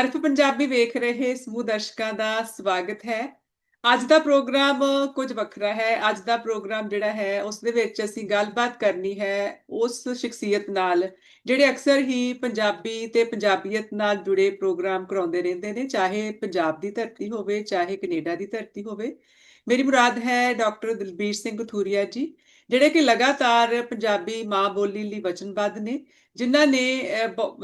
ਹਰਫ ਪੰਜਾਬੀ ਵੇਖ ਰਹੇ ਸਮੂਹ ਦਰਸ਼ਕਾਂ ਦਾ ਸਵਾਗਤ ਹੈ। ਅੱਜ ਦਾ ਪ੍ਰੋਗਰਾਮ ਕੁਝ ਵੱਖਰਾ ਹੈ। ਅੱਜ ਦਾ ਪ੍ਰੋਗਰਾਮ ਜਿਹੜਾ ਹੈ, ਉਸ ਦੇ ਵਿੱਚ ਅਸੀਂ ਗੱਲਬਾਤ ਕਰਨੀ ਹੈ ਉਸ ਸ਼ਖਸੀਅਤ ਨਾਲ, ਜਿਹੜੇ ਅਕਸਰ ਹੀ ਪੰਜਾਬੀ ਤੇ ਪੰਜਾਬੀਅਤ ਨਾਲ ਜੁੜੇ ਪ੍ਰੋਗਰਾਮ ਕਰਾਉਂਦੇ ਰਹਿੰਦੇ ਨੇ, ਚਾਹੇ ਪੰਜਾਬ ਦੀ ਧਰਤੀ ਹੋਵੇ, ਚਾਹੇ ਕੈਨੇਡਾ ਦੀ ਧਰਤੀ ਹੋਵੇ। ਮੇਰੀ ਮੁਰਾਦ ਹੈ ਡਾਕਟਰ ਦਿਲਬੀਰ ਸਿੰਘ ਕਥੂਰੀਆ ਜੀ। ਜਿਹੜੇ ਕਿ ਲਗਾਤਾਰ ਪੰਜਾਬੀ ਮਾਂ ਬੋਲੀ ਲਈ ਵਚਨਬੱਧ ਨੇ, ਜਿਨ੍ਹਾਂ ਨੇ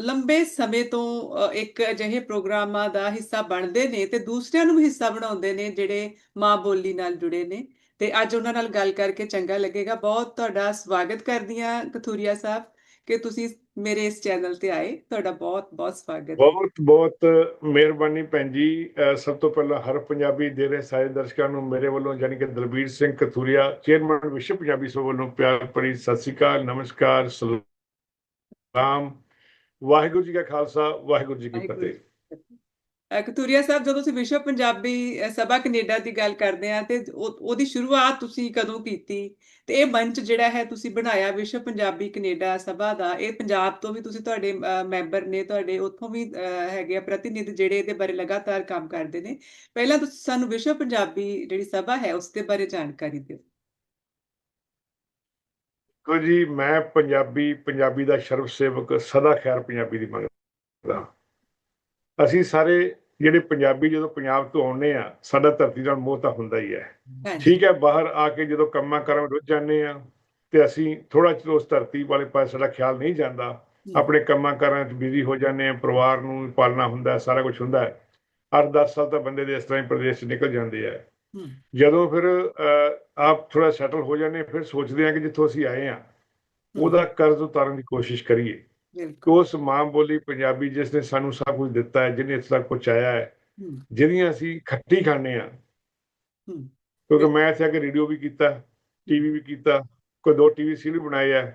ਲੰਬੇ ਸਮੇਂ ਤੋਂ ਇੱਕ ਅਜਿਹੇ ਪ੍ਰੋਗਰਾਮਾਂ ਦਾ ਹਿੱਸਾ ਬਣਦੇ ਨੇ ਤੇ ਦੂਸਰਿਆਂ ਨੂੰ ਵੀ ਹਿੱਸਾ ਬਣਾਉਂਦੇ ਨੇ ਜਿਹੜੇ ਮਾਂ ਬੋਲੀ ਨਾਲ ਜੁੜੇ ਨੇ। ਤੇ ਅੱਜ ਉਹਨਾਂ ਨਾਲ ਗੱਲ ਕਰਕੇ ਚੰਗਾ ਲੱਗੇਗਾ। ਬਹੁਤ ਤੁਹਾਡਾ ਸਵਾਗਤ ਕਰਦੀ ਹਾਂ ਕਥੂਰੀਆ ਸਾਹਿਬ, ਕਿ ਤੁਸੀਂ ਮੇਰੇ ਇਸ ਚੈਨਲ ਤੇ ਆਏ। ਤੁਹਾਡਾ ਬਹੁਤ ਬਹੁਤ ਸਵਾਗਤ ਬਹੁਤ ਬਹੁਤ ਮਿਹਰਬਾਨੀ ਭੈਣ ਜੀ। ਸਭ ਤੋਂ ਪਹਿਲਾਂ ਹਰ ਪੰਜਾਬੀ ਦੇ ਰਹੇ ਸਾਰੇ ਦਰਸ਼ਕਾਂ ਨੂੰ ਮੇਰੇ ਵੱਲੋਂ ਯਾਨੀ ਕਿ ਦਲਬੀਰ ਸਿੰਘ ਕਥੂਰੀਆ ਚੇਅਰਮੈਨ ਵਿਸ਼ਵ ਪੰਜਾਬੀ ਸਭਾ ਵੱਲੋਂ ਪਿਆਰ ਭਰੀ ਸਤਿ ਸ੍ਰੀ ਅਕਾਲ ਨਮਸਕਾਰ ਸਲਾਮ। ਵਾਹਿਗੁਰੂ ਜੀ ਕਾ ਖਾਲਸਾ ਵਾਹਿਗੁਰੂ ਜੀ ਕੀ ਫਤਿਹ। ਕਤੂਰੀਆ ਸਾਹਿਬ, ਜਦੋਂ ਤੁਸੀਂ ਵਿਸ਼ਵ ਪੰਜਾਬੀ ਸਭਾ ਕੈਨੇਡਾ ਦੀ ਗੱਲ ਕਰਦੇ ਆ, ਤੇ ਉਹਦੀ ਸ਼ੁਰੂਆਤ ਤੁਸੀਂ ਕਦੋਂ ਕੀਤੀ? ਤੇ ਇਹ ਮੰਚ ਜਿਹੜਾ ਹੈ, ਤੁਸੀਂ ਬਣਾਇਆ ਵਿਸ਼ਵ ਪੰਜਾਬੀ ਕੈਨੇਡਾ ਸਭਾ ਦਾ, ਇਹ ਪੰਜਾਬ ਤੋਂ ਵੀ ਤੁਸੀਂ ਤੁਹਾਡੇ ਮੈਂਬਰ ਨੇ, ਤੁਹਾਡੇ ਉੱਥੋਂ ਵੀ ਹੈਗੇ ਆ ਪ੍ਰਤੀਨਿਧ ਜਿਹੜੇ ਇਹਦੇ ਬਾਰੇ ਲਗਾਤਾਰ ਕੰਮ ਕਰਦੇ ਨੇ। ਪਹਿਲਾਂ ਤੁਸੀਂ, ਸਾਨੂੰ ਵਿਸ਼ਵ ਪੰਜਾਬੀ ਜਿਹੜੀ ਸਭਾ ਹੈ, ਉਸ ਦੇ ਬਾਰੇ ਜਾਣਕਾਰੀ ਦਿਓ। ਕੋ ਜੀ, ਮੈਂ ਪੰਜਾਬੀ ਪੰਜਾਬੀ ਦਾ ਸਰਵ ਸੇਵਕ ਸਦਾ ਖੈਰ ਪੰਜਾਬੀ ਦੀ ਮੰਗਦਾ ਅਸੀਂ ਸਾਰੇ ਜਿਹੜੇ ਪੰਜਾਬੀ ਜਦੋਂ ਪੰਜਾਬ ਤੋਂ ਆਉਂਦੇ ਆ ਸਾਡਾ ਧਰਤੀ ਨਾਲ ਮੋਹ ਤਾਂ ਹੁੰਦਾ ਹੀ ਹੈ। ਠੀਕ ਹੈ ਬਾਹਰ ਆ ਕੇ ਜਦੋਂ ਕੰਮਾਂ ਕਰਾਂ ਰੁੱਝ ਜਾਂਦੇ ਆ ਤੇ ਅਸੀਂ ਥੋੜਾ ਚਿਰ ਉਸ ਧਰਤੀ ਵਾਲੇ ਪਾਸੇ ਸਾਡਾ ਖਿਆਲ ਨਹੀਂ ਜਾਂਦਾ। ਆਪਣੇ ਕੰਮਾਂ ਕਾਰਾਂ 'ਚ ਬਿਜ਼ੀ ਹੋ ਜਾਂਦੇ ਆ ਪਰਿਵਾਰ ਨੂੰ ਪਾਲਣਾ ਹੁੰਦਾ ਸਾਰਾ ਕੁਝ ਹੁੰਦਾ ਹੈ। 8-10 ਸਾਲ ਤਾਂ ਬੰਦੇ ਦੇ ਇਸ ਤਰ੍ਹਾਂ ਹੀ ਪ੍ਰਦੇਸ਼ ਨਿਕਲ ਜਾਂਦੇ ਆ। ਜਦੋਂ ਫਿਰ ਆਪ ਥੋੜਾ ਸੈਟਲ ਹੋ ਜਾਂਦੇ ਫਿਰ ਸੋਚਦੇ ਆ ਕਿ ਜਿੱਥੋਂ ਅਸੀਂ ਆਏ ਆ ਉਹਦਾ ਕਰਜ਼ ਉਤਾਰਨ ਦੀ ਕੋਸ਼ਿਸ਼ ਕਰੀਏ। ਉਸ ਮਾਂ ਬੋਲੀ ਪੰਜਾਬੀ ਜਿਸ ਨੇ ਸਾਨੂੰ ਸਭ ਕੁਝ ਦਿੱਤਾ ਹੈ ਜਿਹਨੇ ਇੱਥੇ ਤੱਕ ਪਹੁੰਚਾਇਆ ਹੈ ਜਿਹਦੀਆਂ ਅਸੀਂ ਖੱਟੀ ਖਾਂਦੇ ਆ ਕਿਉਂਕਿ ਮੈਂ ਇੱਥੇ ਆ ਕੇ ਰੇਡੀਓ ਵੀ ਕੀਤਾ ਟੀਵੀ ਵੀ ਕੀਤਾ ਕੋਈ ਦੋ ਟੀਵੀ ਸੀਰੀਅਲ ਬਣਾਏ ਆ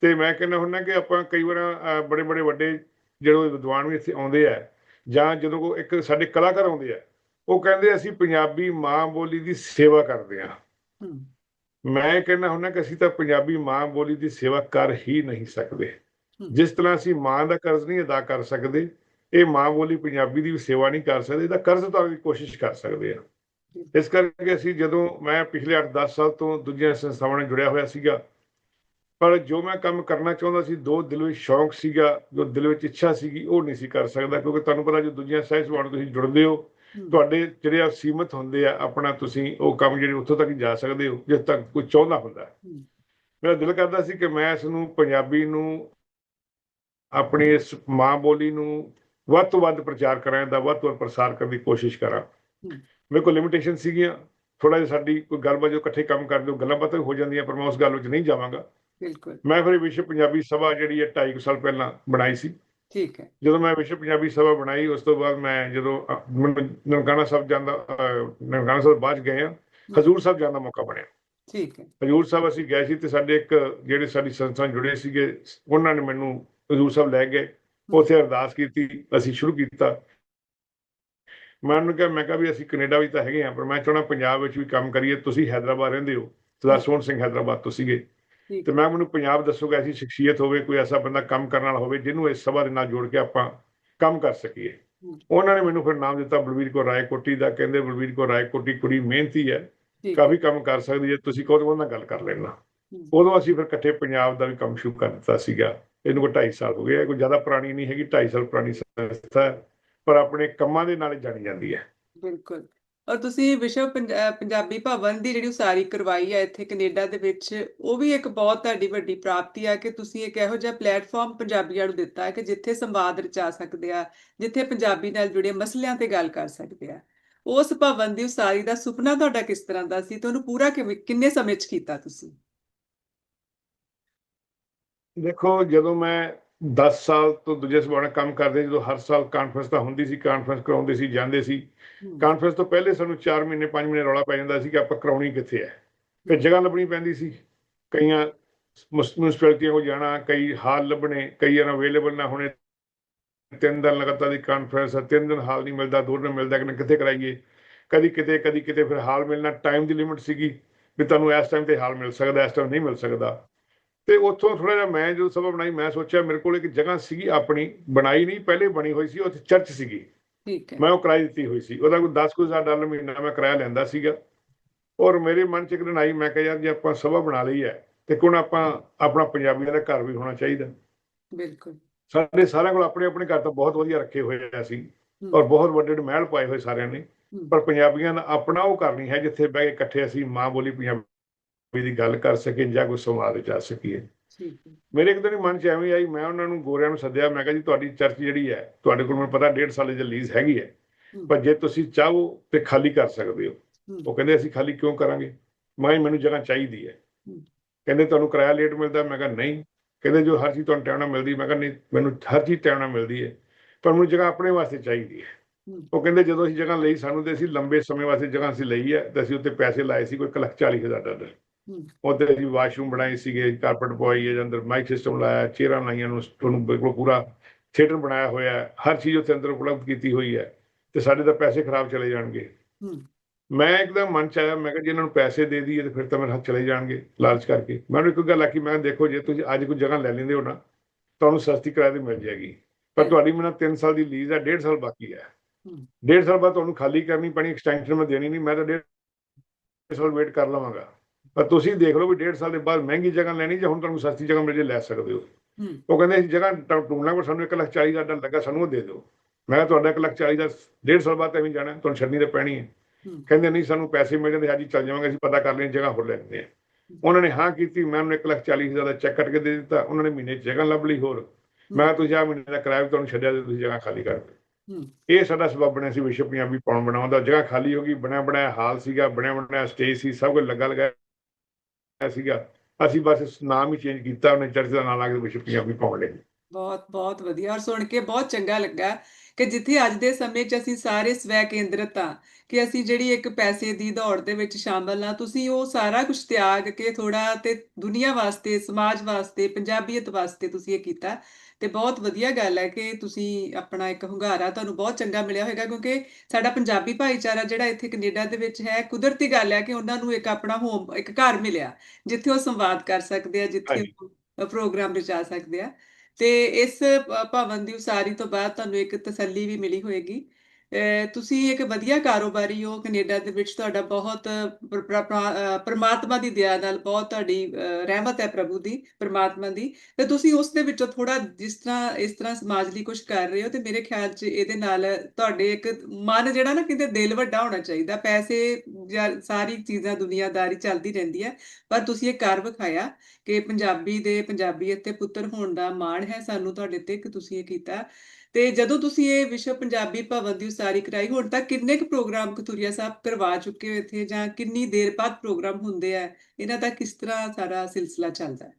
ਤੇ ਮੈਂ ਕਹਿੰਦਾ ਹੁੰਦਾ ਕਿ ਆਪਾਂ ਕਈ ਵਾਰ ਬੜੇ ਬੜੇ ਵੱਡੇ ਜਿਹੜੇ ਵਿਦਵਾਨ ਵੀ ਇੱਥੇ ਆਉਂਦੇ ਆ ਜਾਂ ਜਦੋਂ ਕੋ ਇੱਕ ਸਾਡੇ ਕਲਾਕਾਰ ਆਉਂਦੇ ਆ ਉਹ ਕਹਿੰਦੇ ਅਸੀਂ ਪੰਜਾਬੀ ਮਾਂ ਬੋਲੀ ਦੀ ਸੇਵਾ ਕਰਦੇ ਆ ਮੈਂ ਕਹਿੰਦਾ ਹੁੰਦਾ ਕਿ ਅਸੀਂ ਤਾਂ ਪੰਜਾਬੀ ਮਾਂ ਬੋਲੀ ਦੀ ਸੇਵਾ ਕਰ ਹੀ ਨਹੀਂ ਸਕਦੇ। ਜਿਸ ਤਰ੍ਹਾਂ ਅਸੀਂ ਮਾਂ ਦਾ ਕਰਜ਼ ਨਹੀਂ ਅਦਾ ਕਰ ਸਕਦੇ ਇਹ ਮਾਂ ਬੋਲੀ ਪੰਜਾਬੀ ਦੀ ਵੀ ਸੇਵਾ ਨਹੀਂ ਕਰ ਸਕਦੇ ਇਹਦਾ ਕਰਜ਼ ਉਤਾਰਨ ਦੀ ਕੋਸ਼ਿਸ਼ ਕਰ ਸਕਦੇ ਆ ਇਸ ਕਰਕੇ ਅਸੀਂ ਜਦੋਂ ਮੈਂ ਪਿਛਲੇ 8-10 ਸਾਲ ਤੋਂ ਦੂਜੀਆਂ ਸੰਸਥਾਵਾਂ ਨਾਲ ਜੁੜਿਆ ਹੋਇਆ ਸੀਗਾ ਪਰ ਜੋ ਮੈਂ ਕੰਮ ਕਰਨਾ ਚਾਹੁੰਦਾ ਸੀ ਦੋ ਦਿਲ ਵਿੱਚ ਸ਼ੌਂਕ ਸੀਗਾ ਜੋ ਦਿਲ ਵਿੱਚ ਇੱਛਾ ਸੀਗੀ ਉਹ ਨਹੀਂ ਸੀ ਕਰ ਸਕਦਾ ਕਿਉਂਕਿ ਤੁਹਾਨੂੰ ਪਤਾ ਜੋ ਦੂਜੀਆਂ ਨਾਲ ਤੁਸੀਂ ਜੁੜਦੇ ਹੋ ਤੁਹਾਡੇ ਜਿਹੜੇ ਆ ਸੀਮਤ ਹੁੰਦੇ ਆ ਆਪਣਾ ਤੁਸੀਂ ਉਹ ਕੰਮ ਜਿਹੜੇ ਉੱਥੋਂ ਤੱਕ ਜਾ ਸਕਦੇ ਹੋ ਜਿੱਥੇ ਤੱਕ ਕੋਈ ਚਾਹੁੰਦਾ ਹੁੰਦਾ। ਮੇਰਾ ਦਿਲ ਕਰਦਾ ਸੀ ਕਿ ਮੈਂ ਇਸ ਨੂੰ ਪੰਜਾਬੀ ਨੂੰ ਆਪਣੀ ਇਸ ਮਾਂ ਬੋਲੀ ਨੂੰ ਵੱਧ ਤੋਂ ਵੱਧ ਪ੍ਰਚਾਰ ਕਰਾਂ ਦਾ ਵੱਧ ਤੋਂ ਵੱਧ ਪ੍ਰਸਾਰ ਕਰਨ ਦੀ ਕੋਸ਼ਿਸ਼ ਕਰਾਂ। ਮੇਰੇ ਕੋਲ ਲਿਮਿਟੇਸ਼ਨ ਸੀਗੀਆਂ। ਥੋੜਾ ਜਿਹਾ ਸਾਡੀ ਕੋਈ ਗੱਲਬਾਤ ਜੋ ਇਕੱਠੇ ਕੰਮ ਕਰਦੇ ਹੋ ਗੱਲਾਂ ਬਾਤਾਂ ਹੋ ਜਾਂਦੀਆਂ ਪਰ ਮੈਂ ਉਸ ਗੱਲ ਵਿੱਚ ਨਹੀਂ ਜਾਵਾਂਗਾ। ਬਿਲਕੁਲ। ਮੈਂ ਫਿਰ ਵਿਸ਼ਵ ਪੰਜਾਬੀ ਸਭਾ ਜਿਹੜੀ ਹੈ 2.5 ਸਾਲ ਪਹਿਲਾਂ ਬਣਾਈ ਸੀ। ਠੀਕ ਹੈ। ਜਦੋਂ ਮੈਂ ਵਿਸ਼ਵ ਪੰਜਾਬੀ ਸਭਾ ਬਣਾਈ ਉਸ ਤੋਂ ਬਾਅਦ ਮੈਂ ਜਦੋਂ ਨਨਕਾਣਾ ਸਾਹਿਬ ਜਾਣ ਦਾ ਅ, ਨਨਕਾਣਾ ਸਾਹਿਬ ਬਾਅਦ ਗਏ ਆ ਹਜ਼ੂਰ ਸਾਹਿਬ ਜਾਣ ਦਾ ਮੌਕਾ ਬਣਿਆ। ਠੀਕ ਹੈ। ਹਜੂਰ ਸਾਹਿਬ ਅਸੀਂ ਗਏ ਸੀ ਤੇ ਸਾਡੇ ਇੱਕ ਜਿਹੜੇ ਸਾਡੀ ਸੰਸਥਾ ਜੁੜੇ ਸੀਗੇ ਉਹਨਾਂ ਨੇ ਮੈਨੂੰ ਹਜੂਰ ਸਾਹਿਬ ਲੈ ਗਏ। ਉੱਥੇ ਅਰਦਾਸ ਕੀਤੀ ਅਸੀਂ ਸ਼ੁਰੂ ਕੀਤਾ। ਮੈਂ ਉਹਨੂੰ ਕਿਹਾ ਮੈਂ ਕਿਹਾ ਵੀ ਅਸੀਂ ਕੈਨੇਡਾ ਵਿੱਚ ਤਾਂ ਹੈਗੇ ਆ ਪਰ ਮੈਂ ਚਾਹਣਾ ਪੰਜਾਬ ਵਿੱਚ ਵੀ ਕੰਮ ਕਰੀਏ। ਤੁਸੀਂ ਹੈਦਰਾਬਾਦ ਰਹਿੰਦੇ ਹੋ ਸਰਦਾਰ ਸੋਹਣ ਸਿੰਘ ਹੈਦਰਾਬਾਦ ਤੋਂ ਸੀਗੇ। ਤੇ ਮੈਂ ਮੈਨੂੰ ਪੰਜਾਬ ਦੱਸੋਗਾ ਐਸੀ ਸ਼ਖਸੀਅਤ ਹੋਵੇ ਕੋਈ ਐਸਾ ਬੰਦਾ ਕੰਮ ਕਰਨ ਵਾਲਾ ਹੋਵੇ ਜਿਹਨੂੰ ਇਸ ਸਭਾ ਦੇ ਨਾਲ ਜੋੜ ਕੇ ਆਪਾਂ ਕੰਮ ਕਰ ਸਕੀਏ। ਉਹਨਾਂ ਨੇ ਮੈਨੂੰ ਫਿਰ ਨਾਮ ਦਿੱਤਾ ਬਲਵੀਰ ਕੌਰ ਰਾਏਕੋਟੀ ਦਾ। ਕਹਿੰਦੇ ਬਲਵੀਰ ਕੌਰ ਰਾਏਕੋਟੀ ਕੁੜੀ ਮਿਹਨਤੀ ਹੈ। ਕਾਫੀ ਕੰਮ ਕਰ ਸਕਦੀ ਹੈ। ਤੁਸੀਂ ਕਹੋ ਤਾਂ ਉਹਨਾਂ ਨਾਲ ਗੱਲ ਕਰ ਲੈਣਾ। ਉਦੋਂ ਅਸੀਂ ਫਿਰ ਇਕੱਠੇ ਪੰਜਾਬ ਦਾ ਵੀ ਕੰਮ ਸ਼ੁਰੂ ਕਰ ਦਿੱਤਾ ਸੀਗਾ। ਇਹਨੂੰ ਕੋਈ 2.5 ਸਾਲ ਹੋ ਗਏ। ਕੋਈ ਜ਼ਿਆਦਾ ਪੁਰਾਣੀ ਨਹੀਂ ਹੈਗੀ 2.5 ਸਾਲ ਪੁਰਾਣੀ ਸੰਸਥਾ ਪਰ ਆਪਣੇ ਕੰਮਾਂ ਦੇ ਨਾਲ ਜਾਣੀ ਜਾਂਦੀ ਹੈ। ਬਿਲਕੁਲ। ਔਰ ਤੁਸੀਂ ਵਿਸ਼ਵ ਪੰਜਾਬੀ ਭਵਨ ਦੀ ਜਿਹੜੀ ਉਸਾਰੀ ਕਰਵਾਈ ਹੈ ਇੱਥੇ ਕੈਨੇਡਾ ਦੇ ਵਿੱਚ, ਉਹ ਵੀ ਇੱਕ ਬਹੁਤ ਤੁਹਾਡੀ ਵੱਡੀ ਪ੍ਰਾਪਤੀ ਹੈ ਕਿ ਤੁਸੀਂ ਇੱਕ ਇਹੋ ਜਿਹਾ ਪਲੇਟਫਾਰਮ ਪੰਜਾਬੀਆਂ ਨੂੰ ਦਿੱਤਾ ਹੈ ਕਿ ਜਿੱਥੇ ਸੰਵਾਦ ਰਚਾ ਸਕਦੇ ਆ, ਜਿੱਥੇ ਪੰਜਾਬੀ ਨਾਲ ਜੁੜੇ ਮਸਲਿਆਂ ਤੇ ਗੱਲ ਕਰ ਸਕਦੇ ਆ। ਉਸ ਭਵਨ ਦੀ ਉਸਾਰੀ ਦਾ ਸੁਪਨਾ ਤੁਹਾਡਾ ਕਿਸ ਤਰ੍ਹਾਂ ਦਾ ਸੀ? ਤੇ ਉਹਨੂੰ ਪੂਰਾ ਕਿੰਨੇ ਸਮੇਂ 'ਚ ਕੀਤਾ ਤੁਸੀਂ? ਦੇਖੋ ਜਦੋਂ ਮੈਂ 10 ਸਾਲ ਤੋਂ ਦੂਜੇ ਸਭਾ ਨਾਲ ਕੰਮ ਕਰਦੇ ਜਦੋਂ ਹਰ ਸਾਲ ਕਾਨਫਰੰਸ ਤਾਂ ਹੁੰਦੀ ਸੀ ਕਾਨਫਰੰਸ ਕਰਾਉਂਦੇ ਸੀ ਜਾਂਦੇ ਸੀ। ਕਾਨਫਰੰਸ ਤੋਂ ਪਹਿਲੇ ਸਾਨੂੰ 4 ਮਹੀਨੇ 5 ਮਹੀਨੇ ਰੌਲਾ ਪੈ ਜਾਂਦਾ ਸੀ ਕਿ ਆਪਾਂ ਕਰਾਉਣੀ ਕਿੱਥੇ ਹੈ। ਫਿਰ ਜਗ੍ਹਾ ਲੱਭਣੀ ਪੈਂਦੀ ਸੀ। ਕਈਆਂ ਮਿਊਨਿਸਪੈਲਿਟੀਆਂ ਕੋਲ ਜਾਣਾ ਕਈ ਹਾਲ ਲੱਭਣੇ ਕਈ ਅਵੇਲੇਬਲ ਨਾ ਹੋਣੇ। ਤਿੰਨ ਦਿਨ ਲਗਾਤਾਰ ਦੀ ਕਾਨਫਰੰਸ ਹੈ ਤਿੰਨ ਦਿਨ ਹਾਲ ਨਹੀਂ ਮਿਲਦਾ ਦੋ ਦਿਨ ਮਿਲਦਾ ਕਿ ਕਿੱਥੇ ਕਰਾਈਏ? ਕਦੀ ਕਿਤੇ ਕਦੀ ਕਿਤੇ ਫਿਰ ਹਾਲ ਮਿਲਣਾ ਟਾਈਮ ਦੀ ਲਿਮਿਟ ਸੀਗੀ ਵੀ ਤੁਹਾਨੂੰ ਇਸ ਟਾਈਮ ਤੇ ਹਾਲ ਮਿਲ ਸਕਦਾ ਇਸ ਟਾਈਮ ਨਹੀਂ ਮਿਲ ਸਕਦਾ। ਤੇ ਉੱਥੋਂ ਥੋੜਾ ਜਿਹਾ ਮੈਂ ਜਦੋਂ ਸਭਾ ਬਣਾਈ ਮੈਂ ਸੋਚਿਆ ਮੇਰੇ ਕੋਲ ਇੱਕ ਜਗ੍ਹਾ ਸੀਗੀ ਆਪਣੀ ਬਣਾਈ ਨਹੀਂ ਪਹਿਲੇ ਬਣੀ ਹੋਈ ਸੀ ਉੱਥੇ ਚਰਚ ਸੀਗੀ। ਠੀਕ ਹੈ। ਮੈਂ ਉਹ ਕਿਰਾਏ ਦਿੱਤੀ ਹੋਈ ਸੀ। ਉਹਦਾ ਕੋਈ 10 ਕੁ ਹਜ਼ਾਰ ਡਾਲਰ ਮਹੀਨਾ ਮੈਂ ਕਿਰਾਇਆ ਲੈਂਦਾ ਸੀਗਾ। ਔਰ ਮੇਰੇ ਮਨ ਚ ਇੱਕ ਦਿਨ ਆਈ ਮੈਂ ਕਿਹਾ ਯਾਰ ਜੇ ਆਪਾਂ ਸਭਾ ਬਣਾ ਲਈ ਹੈ ਤੇ ਕੋਣ ਆਪਾਂ ਆਪਣਾ ਪੰਜਾਬੀਆਂ ਦਾ ਘਰ ਵੀ ਹੋਣਾ ਚਾਹੀਦਾ। ਬਿਲਕੁਲ। ਸਾਡੇ ਸਾਰਿਆਂ ਕੋਲ ਆਪਣੇ ਆਪਣੇ ਘਰ ਤਾਂ ਬਹੁਤ ਵਧੀਆ ਰੱਖੇ ਹੋਏ ਆ ਸੀ ਔਰ ਬਹੁਤ ਵੱਡੇ ਵੱਡੇ ਮਹਿਲ ਪਾਏ ਹੋਏ ਸਾਰਿਆਂ ਨੇ। ਪਰ ਪੰਜਾਬੀਆਂ ਦਾ ਆਪਣਾ ਉਹ ਘਰ ਨਹੀਂ ਹੈ ਜਿੱਥੇ ਬਹਿ ਕੇ ਇਕੱਠੇ ਅਸੀਂ ਮਾਂ ਬੋਲੀ ਪੰਜਾਬੀ ਦੀ ਗੱਲ ਕਰ ਸਕੀਏ ਜਾਂ ਕੋਈ ਸੰਵਾਦ ਵਿਚਾਰ ਸਕੀਏ। ਠੀਕ ਹੈ। ਮੇਰੇ ਇੱਕ ਦਿਨ ਮਨ ਚ ਐਵੇਂ ਆਈ ਮੈਂ ਉਹਨਾਂ ਨੂੰ ਗੋਰਿਆਂ ਨੂੰ ਸੱਦਿਆ ਮੈਂ ਕਿਹਾ ਜੀ ਤੁਹਾਡੀ ਚਰਚ ਜਿਹੜੀ ਹੈ ਤੁਹਾਡੇ ਕੋਲ ਮੈਨੂੰ ਪਤਾ ਡੇਢ ਸਾਲ ਦੀ ਲੀਜ਼ ਹੈਗੀ ਹੈ ਪਰ ਜੇ ਤੁਸੀਂ ਚਾਹੋ ਤੇ ਖਾਲੀ ਕਰ ਸਕਦੇ ਹੋ। ਉਹ ਕਹਿੰਦੇ ਅਸੀਂ ਖਾਲੀ ਕਿਉਂ ਕਰਾਂਗੇ? ਮੈਂ ਮੈਨੂੰ ਜਗ੍ਹਾ ਚਾਹੀਦੀ ਹੈ। ਕਹਿੰਦੇ ਤੁਹਾਨੂੰ ਕਿਰਾਇਆ ਲੇਟ ਮਿਲਦਾ? ਮੈਂ ਕਿਹਾ ਨਹੀਂ। ਕਹਿੰਦੇ ਜੋ ਹਰ ਚੀਜ਼ ਤੁਹਾਨੂੰ ਟਾਈਮ ਨਾਲ ਮਿਲਦੀ ਮੈਂ ਕਿਹਾ ਨਹੀਂ ਮੈਨੂੰ ਹਰ ਚੀਜ਼ ਟਾਈਮ ਨਾਲ ਮਿਲਦੀ ਹੈ ਪਰ ਮੈਨੂੰ ਜਗ੍ਹਾ ਆਪਣੇ ਵਾਸਤੇ ਚਾਹੀਦੀ ਹੈ। ਉਹ ਕਹਿੰਦੇ ਜਦੋਂ ਅਸੀਂ ਜਗ੍ਹਾ ਲਈ ਸਾਨੂੰ ਤੇ ਅਸੀਂ ਲੰਬੇ ਸਮੇਂ ਵਾਸਤੇ ਜਗ੍ਹਾ ਅਸੀਂ ਲਈ ਹੈ ਤੇ ਅਸੀਂ ਉੱਤੇ ਪੈਸੇ ਲਾਏ ਸੀ ਕੋਈ 140000 ਡਾਲਰ। ਹਮ, ਉਹਦੇ ਅਸੀਂ ਵਾਸ਼ਰੂਮ ਬਣਾਏ ਸੀਗੇ ਕਾਰਪਟ ਪਵਾਈ ਹੈ ਅੰਦਰ ਮਾਈਕ ਸਿਸਟਮ ਲਾਇਆ ਚੇਅਰਾਂ ਲਾਈਆਂ ਨੂੰ ਤੁਹਾਨੂੰ ਬਿਲਕੁਲ ਪੂਰਾ ਥੀਏਟਰ ਬਣਾਇਆ ਹੋਇਆ ਹੈ ਹਰ ਚੀਜ਼ ਉੱਥੇ ਅੰਦਰ ਉਪਲਬਧ ਕੀਤੀ ਹੋਈ ਹੈ ਤੇ ਸਾਡੇ ਤਾਂ ਪੈਸੇ ਖਰਾਬ ਚਲੇ ਜਾਣਗੇ। ਮੈਂ ਇੱਕਦਮ ਮਨ ਚ ਆਇਆ ਮੈਂ ਕਿਹਾ ਜੇ ਇਹਨਾਂ ਨੂੰ ਪੈਸੇ ਦੇ ਦਈਏ ਤੇ ਫਿਰ ਤਾਂ ਮੇਰੇ ਹੱਥ ਚਲੇ ਜਾਣਗੇ ਲਾਲਚ ਕਰਕੇ। ਮੈਨੂੰ ਇੱਕ ਗੱਲ ਆਖੀ ਮੈਂ ਦੇਖੋ ਜੇ ਤੁਸੀਂ ਅੱਜ ਕੋਈ ਜਗ੍ਹਾ ਲੈ ਲੈਂਦੇ ਹੋ ਨਾ ਤੁਹਾਨੂੰ ਸਸਤੀ ਕਿਰਾਏ ਤੇ ਮਿਲ ਜਾਏਗੀ। ਪਰ ਤੁਹਾਡੀ ਮੈਨੂੰ 3 ਸਾਲ ਦੀ ਲੀਜ਼ ਹੈ 1.5 ਸਾਲ ਬਾਕੀ ਹੈ। ਹਮ। 1.5 ਸਾਲ ਬਾਅਦ ਤੁਹਾਨੂੰ ਖਾਲੀ ਕਰਨੀ ਪੈਣੀ ਐਕਸਟੈਂਸ਼ਨ ਮੈਂ ਦੇਣੀ ਨਹੀਂ ਮੈਂ ਤਾਂ 1.5 ਸਾਲ ਵੇਟ ਕਰ ਲਵਾਂਗਾ। ਪਰ ਤੁਸੀਂ ਦੇਖ ਲਓ ਵੀ 1.5 ਸਾਲ ਦੇ ਬਾਅਦ ਮਹਿੰਗੀ ਜਗ੍ਹਾ ਲੈਣੀ ਜਾਂ ਹੁਣ ਤੁਹਾਨੂੰ ਸਸਤੀ ਜਗ੍ਹਾ ਮਿਲ ਜੇ ਲੈ ਸਕਦੇ ਹੋ। ਉਹ ਕਹਿੰਦੇ ਜਗ੍ਹਾ ਢੂੰਡਣਾ ਕੋ ਸਾਨੂੰ 1 ਲੱਖ 40 ਹਜ਼ਾਰ ਡਾਲਰ ਲੱਗਾ ਸਾਨੂੰ ਉਹ ਦੇ ਦਿਓ। ਮੈਂ ਤੁਹਾਡਾ 1 ਲੱਖ 40 ਦਾ 1.5 ਸਾਲ ਬਾਅਦ ਐਵੇਂ ਜਾਣਾ ਤੁਹਾਨੂੰ ਛੱਡਣੀ ਤੇ ਪੈਣੀ ਹੈ। ਕਹਿੰਦੇ ਨਹੀਂ ਸਾਨੂੰ ਪੈਸੇ ਮਿਲ ਜਾਂਦੇ ਅੱਜ ਹੀ ਚੱਲ ਜਾਵਾਂਗੇ ਅਸੀਂ ਪਤਾ ਕਰ ਲੈਂਦੇ ਜਗ੍ਹਾ ਹੋਰ ਲੈਂਦੇ ਆ ਉਹਨਾਂ ਨੇ ਹਾਂ ਕੀਤੀ ਮੈਂ ਉਹਨੂੰ 1 ਲੱਖ 40 ਹਜ਼ਾਰ ਦਾ ਚੈੱਕ ਕੱਟ ਕੇ ਦੇ ਦਿੱਤਾ ਉਹਨਾਂ ਨੇ ਮਹੀਨੇ ਜਗ੍ਹਾ ਲੱਭ ਲਈ ਹੋਰ। ਮੈਂ ਤੁਸੀਂ ਆ ਮਹੀਨੇ ਦਾ ਕਿਰਾਇਆ ਵੀ ਤੁਹਾਨੂੰ ਛੱਡਿਆ ਤੇ ਤੁਸੀਂ ਜਗ੍ਹਾ ਖਾਲੀ ਕਰ ਹਮ, ਇਹ ਸਾਡਾ ਸਬਬ ਬਣਿਆ ਸੀ ਵਿਸ਼ਵ ਪੰਜਾਬੀ ਪੌਣ ਬਣਾਉਣ ਦਾ। ਜਗ੍ਹਾ ਖਾਲੀ ਹੋ ਗਈ ਬਣਿਆ ਬਣਾਇਆ ਹਾਲ ਸੀਗਾ ਬਣਿਆ ਬਣਾਇਆ ਸਟੇਜ ਸੀ ਸਭ ਕੁਝ ਲੱਗਾ ਲਗਾਇਆ ਸੀਗਾ। ਅਸੀਂ ਬਸ ਨਾਮ ਹੀ ਚੇਂਜ ਕੀਤਾ, ਉਹਨੇ ਚਰਚ ਦਾ ਨਾਮ ਲਾ ਕੇ ਵਿਸ਼ਵ ਪੰਜਾਬੀ ਪੌਣ ਲੈ ਬਹੁਤ ਬਹੁਤ ਵਧੀਆ। ਔਰ ਸੁਣ ਕੇ ਬਹੁਤ ਚੰਗਾ ਲੱਗਾ। ਕਿ ਜਿੱਥੇ ਅੱਜ ਦੇ ਸਮੇਂ 'ਚ ਅਸੀਂ ਸਾਰੇ ਸਵੈ ਕੇਂਦਰਿਤ ਹਾਂ ਕਿ ਅਸੀਂ ਜਿਹੜੀ ਇੱਕ ਪੈਸੇ ਦੀ ਦੌੜ ਦੇ ਵਿੱਚ ਸ਼ਾਮਲ ਆ ਤੁਸੀਂ ਉਹ ਸਾਰਾ ਕੁਝ ਤਿਆਗ ਕੇ ਥੋੜਾ ਤੇ ਦੁਨੀਆ ਵਾਸਤੇ ਸਮਾਜ ਵਾਸਤੇ ਪੰਜਾਬੀਅਤ ਵਾਸਤੇ ਤੁਸੀਂ ਇਹ ਕੀਤਾ। ਤੇ ਬਹੁਤ ਵਧੀਆ ਗੱਲ ਹੈ ਕਿ ਤੁਸੀਂ ਆਪਣਾ ਇੱਕ ਹੁੰਗਾਰਾ ਤੁਹਾਨੂੰ ਬਹੁਤ ਚੰਗਾ ਮਿਲਿਆ ਹੋਵੇਗਾ ਕਿਉਂਕਿ ਸਾਡਾ ਪੰਜਾਬੀ ਭਾਈਚਾਰਾ ਜਿਹੜਾ ਇੱਥੇ ਕੈਨੇਡਾ ਦੇ ਵਿੱਚ ਹੈ ਕੁਦਰਤੀ ਗੱਲ ਹੈ ਕਿ ਉਹਨਾਂ ਨੂੰ ਇੱਕ ਆਪਣਾ ਹੋਮ ਇੱਕ ਘਰ ਮਿਲਿਆ ਜਿੱਥੇ ਉਹ ਸੰਵਾਦ ਕਰ ਸਕਦੇ ਆ ਜਿੱਥੇ ਪ੍ਰੋਗਰਾਮ ਰਚਾ ਸਕਦੇ ਆ। ਤੇ ਇਸ ਭਵਨ ਦੀ ਉਸਾਰੀ ਤੋਂ ਬਾਅਦ ਤੁਹਾਨੂੰ ਇੱਕ ਤਸੱਲੀ ਵੀ ਮਿਲੀ ਹੋਏਗੀ। ਤੁਸੀਂ ਇੱਕ ਵਧੀਆ ਕਾਰੋਬਾਰੀ ਹੋ, ਕੈਨੇਡਾ ਦੇ ਵਿੱਚ ਤੁਹਾਡਾ ਬਹੁਤ ਪ੍ਰ- ਪ੍ਰਮਾਤਮਾ ਦੀ ਦਇਆ ਨਾਲ ਬਹੁਤ ਤੁਹਾਡੀ ਰਹਿਮਤ ਹੈ ਪ੍ਰਭੂ ਦੀ, ਪ੍ਰਮਾਤਮਾ ਦੀ। ਤੇ ਤੁਸੀਂ ਉਸ ਦੇ ਵਿੱਚੋਂ ਥੋੜਾ ਜਿਸ ਤਰ੍ਹਾਂ, ਇਸ ਤਰ੍ਹਾਂ ਸਮਾਜ ਲਈ ਕੁਝ ਕਰ ਰਹੇ ਹੋ ਤੇ ਮੇਰੇ ਖਿਆਲ 'ਚ ਇਹਦੇ ਨਾਲ ਤੁਹਾਡੇ ਇੱਕ ਮਨ ਜਿਹੜਾ ਨਾ ਕਿਤੇ ਦਿਲ ਵੱਡਾ ਹੋਣਾ ਚਾਹੀਦਾ। ਪੈਸੇ ਜਾਂ ਸਾਰੀ ਚੀਜ਼ਾਂ ਦੁਨੀਆਦਾਰੀ ਚੱਲਦੀ ਰਹਿੰਦੀ ਹੈ। ਪਰ ਤੁਸੀਂ ਇਹ ਕਰ ਵਿਖਾਇਆ ਕਿ ਪੰਜਾਬੀ ਦੇ ਪੰਜਾਬੀਅਤ ਤੇ ਪੁੱਤਰ ਹੋਣ ਦਾ ਮਾਣ ਹੈ ਸਾਨੂੰ ਤੁਹਾਡੇ ਤੇ ਕਿ ਤੁਸੀਂ ਇਹ ਕੀਤਾ। ਤੇ ਜਦੋਂ ਤੁਸੀਂ ਇਹ ਵਿਸ਼ਵ ਪੰਜਾਬੀ ਭਵਨ ਦੀ ਉਸਾਰੀ ਕਰਾਈ ਹੁਣ ਤੱਕ ਕਿੰਨੇ ਕੁ ਪ੍ਰੋਗਰਾਮ ਕਤੂਰੀਆ ਸਾਹਿਬ ਕਰਵਾ ਚੁੱਕੇ ਹੋ ਇੱਥੇ ਜਾਂ ਕਿੰਨੀ ਦੇਰ ਬਾਅਦ ਪ੍ਰੋਗਰਾਮ ਹੁੰਦੇ ਆ? ਇਹਨਾਂ ਦਾ ਕਿਸ ਤਰ੍ਹਾਂ ਸਾਰਾ ਸਿਲਸਿਲਾ ਚੱਲਦਾ ਹੈ?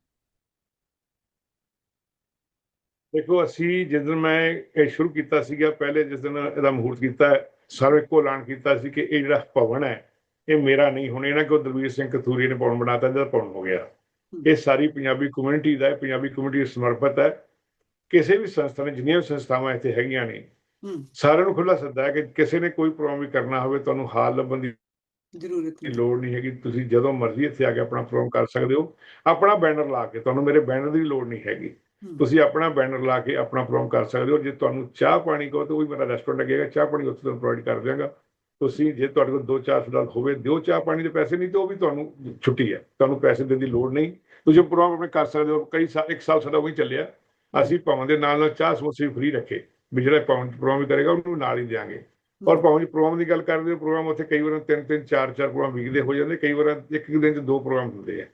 ਦੇਖੋ ਅਸੀਂ ਜਿਸ ਦਿਨ ਮੈਂ ਇਹ ਸ਼ੁਰੂ ਕੀਤਾ ਸੀਗਾ ਪਹਿਲੇ ਜਿਸ ਦਿਨ ਇਹਦਾ ਮਹੂਰਤ ਕੀਤਾ ਸਾਰੇ ਕੋ ਐਲਾਨ ਕੀਤਾ ਸੀ ਕਿ ਇਹ ਜਿਹੜਾ ਭਵਨ ਹੈ ਇਹ ਮੇਰਾ ਨਹੀਂ ਹੁਣ ਇਹਨਾਂ ਕੋ ਦਲਵੀਰ ਸਿੰਘ ਕਥੂਰੀ ਨੇ ਭਵਨ ਬਣਾਤਾ ਇਹਦਾ ਭਵਨ ਹੋ ਗਿਆ। ਇਹ ਸਾਰੀ ਪੰਜਾਬੀ ਕਮਿਊਨਿਟੀ ਦਾ ਹੈ ਪੰਜਾਬੀ ਕਮਿਊਨਿਟੀ ਸਮਰਪਿਤ ਹੈ। ਕਿਸੇ ਵੀ ਸੰਸਥਾ ਨੇ ਜਿੰਨੀਆਂ ਵੀ ਸੰਸਥਾਵਾਂ ਇੱਥੇ ਹੈਗੀਆਂ ਨੇ ਸਾਰਿਆਂ ਨੂੰ ਖੁੱਲਾ ਸੱਦਾ ਹੈ ਕਿ ਕਿਸੇ ਨੇ ਕੋਈ ਪ੍ਰੋਗਰਾਮ ਵੀ ਕਰਨਾ ਹੋਵੇ ਤੁਹਾਨੂੰ ਹਾਲ ਲੱਭਣ ਦੀ ਜ਼ਰੂਰਤ ਦੀ ਨਹੀਂ ਲੋੜ ਨਹੀਂ ਹੈਗੀ। ਤੁਸੀਂ ਜਦੋਂ ਮਰਜ਼ੀ ਇੱਥੇ ਆ ਕੇ ਆਪਣਾ ਪ੍ਰੋਗਰਾਮ ਕਰ ਸਕਦੇ ਹੋ। ਆਪਣਾ ਬੈਨਰ ਲਾ ਕੇ ਤੁਹਾਨੂੰ ਮੇਰੇ ਬੈਨਰ ਦੀ ਲੋੜ ਨਹੀਂ ਹੈਗੀ। ਤੁਸੀਂ ਆਪਣਾ ਬੈਨਰ ਲਾ ਕੇ ਆਪਣਾ ਪ੍ਰੋਗਰਾਮ ਕਰ ਸਕਦੇ ਹੋ। ਜੇ ਤੁਹਾਨੂੰ ਚਾਹ ਪਾਣੀ ਕਹੋ ਤਾਂ ਉਹ ਵੀ ਮੇਰਾ ਰੈਸਟੋਰੈਂਟ ਲੱਗੇਗਾ। ਚਾਹ ਪਾਣੀ ਉੱਥੇ ਤੁਹਾਨੂੰ ਪ੍ਰੋਵਾਈਡ ਕਰ ਦਿਆਂਗਾ। ਤੁਸੀਂ ਜੇ ਤੁਹਾਡੇ ਕੋਲ 2-4 ਸਾਲ ਹੋਵੇ ਦਿਓ ਚਾਹ ਪਾਣੀ ਦੇ ਪੈਸੇ ਨਹੀਂ ਤੇ ਉਹ ਵੀ ਤੁਹਾਨੂੰ ਛੁੱਟੀ ਹੈ। ਤੁਹਾਨੂੰ ਪੈਸੇ ਦੇਣ ਦੀ ਲੋੜ ਨਹੀਂ। ਤੁਸੀਂ ਪ੍ਰੋਗਰਾਮ ਆਪਣੇ ਕਰ ਸਕਦੇ ਹੋ। ਕਈ ਸਾਲ ਇੱਕ ਸਾਲ ਸਾਡਾ ਉਹੀ ਚੱਲਿਆ। ਅਸੀਂ ਭਾਵੇਂ ਦੇ ਨਾਲ ਨਾਲ ਚਾਹ ਸਮੋਸੇ ਵੀ ਫ੍ਰੀ ਰੱਖੇ ਵੀ ਜਿਹੜਾ ਭਾਵੇਂ ਪ੍ਰੋਗਰਾਮ ਵੀ ਕਰੇਗਾ ਉਹਨੂੰ ਨਾਲ ਹੀ ਦਿਆਂਗੇ। ਔਰ ਭਾਵੇਂ ਪ੍ਰੋਗਰਾਮ ਦੀ ਗੱਲ ਕਰਦੇ ਹੋ ਪ੍ਰੋਗਰਾਮ ਉੱਥੇ ਕਈ ਵਾਰ ਤਿੰਨ ਤਿੰਨ ਚਾਰ ਚਾਰ ਪ੍ਰੋਗਰਾਮ ਵੀਕ ਦੇ ਹੋ ਜਾਂਦੇ ਕਈ ਵਾਰ ਇੱਕ ਇੱਕ ਦਿਨ 'ਚ ਦੋ ਪ੍ਰੋਗਰਾਮ ਹੁੰਦੇ ਆ।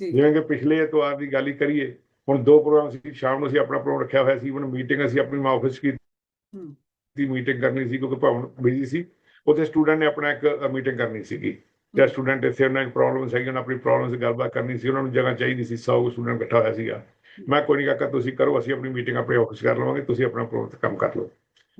ਜਿਵੇਂ ਕਿ ਪਿਛਲੇ ਐਤਵਾਰ ਦੀ ਗੱਲ ਹੀ ਕਰੀਏ ਹੁਣ ਦੋ ਪ੍ਰੋਗਰਾਮ ਸੀ ਸ਼ਾਮ ਨੂੰ ਅਸੀਂ ਆਪਣਾ ਪ੍ਰੋਗਰਾਮ ਰੱਖਿਆ ਹੋਇਆ ਸੀ ਹੁਣ ਮੀਟਿੰਗ ਅਸੀਂ ਆਪਣੀ ਆਫਿਸ ਕੀ ਹੂੰ ਦੀ ਮੀਟਿੰਗ ਕਰਨੀ ਸੀ ਕਿਉਂਕਿ ਭਵਨ ਬਿਜ਼ੀ ਸੀ ਉੱਥੇ ਸਟੂਡੈਂਟ ਨੇ ਆਪਣਾ ਇੱਕ ਮੀਟਿੰਗ ਕਰਨੀ ਸੀਗੀ। ਜਿਹੜਾ ਸਟੂਡੈਂਟ ਇੱਥੇ ਉਹਨਾਂ ਹੈਗੀਆਂ ਉਹਨਾਂ ਆਪਣੀ ਪ੍ਰੋਬਲਮਸ ਗੱਲਬਾਤ ਕਰਨੀ ਸੀ ਉਹਨਾਂ ਨੂੰ ਜਗ੍ਹਾ ਚਾਹੀਦੀ ਸੀ 100 ਸਟੂਡੈਂਟ ਇਕੱਠਾ ਹੋਇਆ ਸੀਗਾ। ਮੈਂ ਕੋਈ ਨਹੀਂ ਕਾਕਾ ਤੁਸੀਂ ਕਰੋ ਅਸੀਂ ਆਪਣੀ ਮੀਟਿੰਗ ਆਪਣੇ ਆਫਿਸ ਕਰ ਲਵਾਂਗੇ ਤੁਸੀਂ ਆਪਣਾ ਤੇ ਕੰਮ ਕਰ ਲਓ।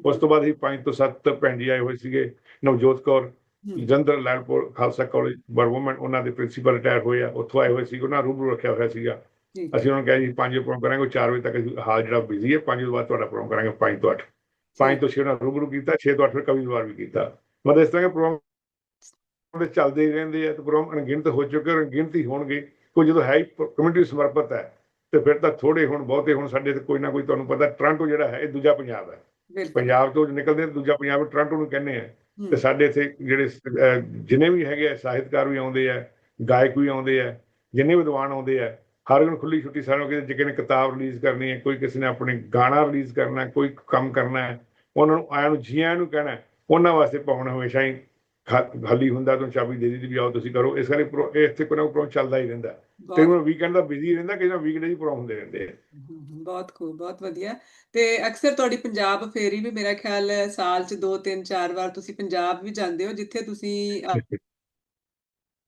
ਉਸ ਤੋਂ ਬਾਅਦ ਅਸੀਂ 5 ਤੋਂ 7 ਭੈਣ ਜੀ ਆਏ ਹੋਏ ਸੀਗੇ ਨਵਜੋਤ ਕੌਰ ਹੂੰ, ਜੰਦਰ ਲੈਂਡਪੋਰ ਖਾਲਸਾ ਕਾਲਜ ਵਰਵਮਨ ਉਹਨਾਂ ਦੇ ਪ੍ਰਿੰਸੀਪਲ ਰਿਟਾਇਰ ਹੋਏ ਆ ਉੱਥੋਂ ਆਏ ਹੋਏ ਸੀ ਉਹਨਾਂ ਰੂਬਰੂ ਰੱਖਿਆ ਹੋਇਆ ਸੀਗਾ। ਅਸੀਂ ਉਹਨਾਂ ਨੂੰ ਕਿਹਾ ਜੀ 5 ਵਜੇ ਪ੍ਰੋਗਰਾਮ ਕਰਾਂਗੇ 4 ਵਜੇ ਤੱਕ ਅਸੀਂ ਹਾਲ ਜਿਹੜਾ ਬਿਜ਼ੀ ਹੈ 5 ਵਜੇ ਬਾਅਦ ਤੁਹਾਡਾ ਪ੍ਰੋਗਰਾਮ ਕਰਾਂਗੇ 5 ਤੋਂ 8 5 ਤੋਂ 6 ਉਹਨਾਂ ਰੂਬਰੂ ਕੀਤਾ 6 ਤੋਂ 8 ਫਿਰ ਕਵੀ ਵਾਰ ਵੀ ਕੀਤਾ। ਮਤਲਬ ਇਸ ਤਰ੍ਹਾਂ ਦੇ ਪ੍ਰੋਗਰਾਮ ਦੇ ਚੱਲਦੇ ਹੀ ਰਹਿੰਦੇ ਆ ਤੇ ਪ੍ਰੋਗਰਾਮ ਅਣਗਿਣਤ ਹੋ ਚੁੱਕੇ ਔਰ ਅਣਗਿਣਤ ਹੀ ਹੋਣਗੇ ਕੋਈ ਜਦੋਂ ਹੈ ਹੀ ਕਮਿਊਨਿਟੀ ਸਮਰਪਿਤ ਹੈ ਤੇ ਫਿਰ ਤਾਂ ਥੋੜੇ ਹੁਣ ਬਹੁਤੇ ਹੁਣ ਸਾਡੇ ਤੇ ਕੋਈ ਨਾ ਕੋਈ ਤੁਹਾਨੂੰ ਪਤਾ ਟ੍ਰਾਂਟੋ ਜਿਹੜਾ ਹੈ ਇਹ ਦੂਜਾ ਪੰਜਾਬ ਹੈ। ਪੰਜਾਬ ਤੋਂ ਨਿਕਲਦੇ ਦੂਜਾ ਪੰਜਾਬ ਟੋਰਾਂਟੋ ਨੂੰ ਕਹਿੰਦੇ ਆ। ਤੇ ਸਾਡੇ ਇੱਥੇ ਜਿਹੜੇ ਜਿੰਨੇ ਵੀ ਹੈਗੇ ਆ ਸਾਹਿਤਕਾਰ ਵੀ ਆਉਂਦੇ ਆ ਗਾਇਕ ਵੀ ਆਉਂਦੇ ਆ ਜਿੰਨੇ ਵਿਦਵਾਨ ਆਉਂਦੇ ਆ ਹਰ ਇੱਕ ਨੂੰ ਖੁੱਲੀ ਛੁੱਟੀ ਸਾਰਿਆਂ ਨੂੰ ਕਿਸੇ ਨੇ ਕਿਤਾਬ ਰਿਲੀਜ਼ ਕਰਨੀ ਹੈ ਕੋਈ ਕਿਸੇ ਨੇ ਆਪਣੇ ਗਾਣਾ ਰਿਲੀਜ਼ ਕਰਨਾ ਕੋਈ ਕੰਮ ਕਰਨਾ ਹੈ ਉਹਨਾਂ ਨੂੰ ਆਇਆਂ ਨੂੰ ਜੀਆਂ ਨੂੰ ਕਹਿਣਾ ਉਹਨਾਂ ਵਾਸਤੇ ਪਾਉਣ ਹਮੇਸ਼ਾ ਹੀ ਖਾਲੀ ਹੁੰਦਾ ਤਾਂ ਚਾਬੀ ਦੇ ਦਿੱਤੀ ਵੀ ਆਓ ਤੁਸੀਂ ਕਰੋ। ਇਸ ਕਰਕੇ ਇੱਥੇ ਕੋਈ ਨਾ ਕੋਈ ਚੱਲਦਾ ਹੀ ਰਹਿੰਦਾ। ਕਈ ਵਾਰ ਵੀਕਐਂਡ ਦਾ ਬਿਜ਼ੀ ਰਹਿੰਦਾ ਕਈ ਵਾਰ ਵੀਕਡੇ ਹੀ ਪ੍ਰੋਗਰਾਮ ਹੁੰਦੇ ਰਹਿੰਦੇ ਬਹੁਤ ਖੂਬ ਬਹੁਤ ਵਧੀਆ। ਤੇ ਅਕਸਰ ਤੁਹਾਡੀ ਪੰਜਾਬ ਫੇਰੀ ਵੀ ਮੇਰਾ ਖਿਆਲ ਸਾਲ 'ਚ ਦੋ ਤਿੰਨ ਚਾਰ ਵਾਰ ਤੁਸੀਂ ਪੰਜਾਬ ਵੀ ਜਾਂਦੇ ਹੋ ਜਿੱਥੇ ਤੁਸੀਂ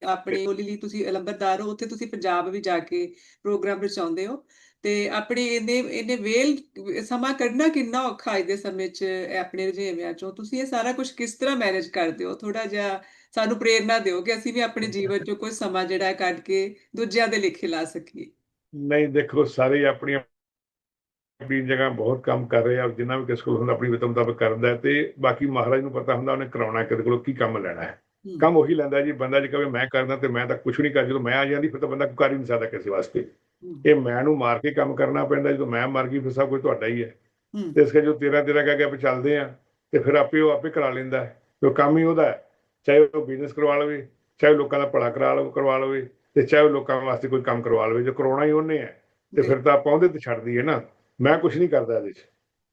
ਆਪਣੀ ਬੋਲੀ ਲਈ ਤੁਸੀਂ ਲੰਬਰਦਾਰ ਹੋ ਉੱਥੇ ਤੁਸੀਂ ਪੰਜਾਬ ਵੀ ਜਾ ਕੇ ਪ੍ਰੋਗਰਾਮ ਰਚਾਉਂਦੇ ਹੋ। ਤੇ ਆਪਣੇ ਇਹਨੇ ਇਹਨੇ ਵੇਲ ਸਮਾਂ ਕੱਢਣਾ ਕਿੰਨਾ ਔਖਾ ਅੱਜ ਦੇ ਸਮੇਂ 'ਚ ਆਪਣੇ ਰੁਝੇਵਿਆਂ 'ਚੋਂ। ਤੁਸੀਂ ਇਹ ਸਾਰਾ ਕੁਝ ਕਿਸ ਤਰ੍ਹਾਂ ਮੈਨੇਜ ਕਰਦੇ ਹੋ? ਥੋੜਾ ਜਿਹਾ ਸਾਨੂੰ ਪ੍ਰੇਰਨਾ ਦਿਓ ਕਿ ਅਸੀਂ ਵੀ ਆਪਣੇ ਜੀਵਨ 'ਚੋਂ ਕੁਝ ਸਮਾਂ ਜਿਹੜਾ ਕੱਢ ਕੇ ਦੂਜਿਆਂ ਦੇ ਲੇਖੇ ਲਾ ਸਕੀਏ। ਨਹੀਂ ਦੇਖੋ ਸਾਰੇ ਆਪਣੀ ਆਪਣੀ ਜਗ੍ਹਾ ਬਹੁਤ ਕੰਮ ਕਰ ਰਹੇ ਆ ਜਿੰਨਾ ਵੀ ਕਿਸੇ ਕੋਲ ਹੁੰਦਾ ਆਪਣੀ ਵਿਤਮ ਮੁਤਾਬਕ ਕਰਦਾ ਤੇ ਬਾਕੀ ਮਹਾਰਾਜ ਨੂੰ ਪਤਾ ਹੁੰਦਾ ਉਹਨੇ ਕਰਾਉਣਾ ਕਿਹਦੇ ਕੋਲੋਂ ਕੀ ਕੰਮ ਲੈਣਾ ਹੈ। ਕੰਮ ਉਹੀ ਲੈਂਦਾ ਜੀ ਬੰਦਾ ਜੇ ਕਹੇ ਮੈਂ ਕਰਦਾ ਤੇ ਮੈਂ ਤਾਂ ਕੁਝ ਨਹੀਂ ਕਰ ਜਦੋਂ ਮੈਂ ਆ ਜਾਂਦੀ ਫਿਰ ਤਾਂ ਬੰਦਾ ਕਰ ਹੀ ਨਹੀਂ ਸਕਦਾ ਕਿਸੇ ਵਾਸਤੇ। ਇਹ ਮੈਂ ਨੂੰ ਮਾਰ ਕੇ ਕੰਮ ਕਰਨਾ ਪੈਂਦਾ ਜਦੋਂ ਮੈਂ ਮਰ ਗਈ ਫਿਰ ਸਭ ਕੁਝ ਤੁਹਾਡਾ ਹੀ ਹੈ। ਤੇ ਇਸ ਕਰਕੇ ਜੋ ਤੇਰਾ ਤੇਰਾ ਕਹਿ ਕੇ ਆਪਾਂ ਚੱਲਦੇ ਆ ਤੇ ਫਿਰ ਆਪੇ ਉਹ ਆਪੇ ਕਰਾ ਲੈਂਦਾ ਹੈ। ਉਹ ਕੰਮ ਹੀ ਉਹਦਾ ਹੈ ਚਾਹੇ ਉਹ ਬਿਜ਼ਨਸ ਕਰਵਾ ਲਵੇ ਚਾਹੇ ਲੋਕਾਂ ਦਾ ਭਲਾ ਕਰਾ ਲਵੇ ਕਰਵਾ ਲਵੇ ਤੇ ਚਾਹੇ ਲੋਕਾਂ ਵਾਸਤੇ ਕੋਈ ਕੰਮ ਕਰਵਾ ਲਵੇ ਜੋ ਕਰਾਉਣਾ ਹੀ ਉਹਨੇ ਹੈ ਤੇ ਫਿਰ ਤਾਂ ਆਪਾਂ ਉਹਦੇ ਤੇ ਛੱਡਦੀ ਹੈ ਨਾ। ਮੈਂ ਕੁਝ ਨਹੀਂ ਕਰਦਾ ਇਹਦੇ 'ਚ।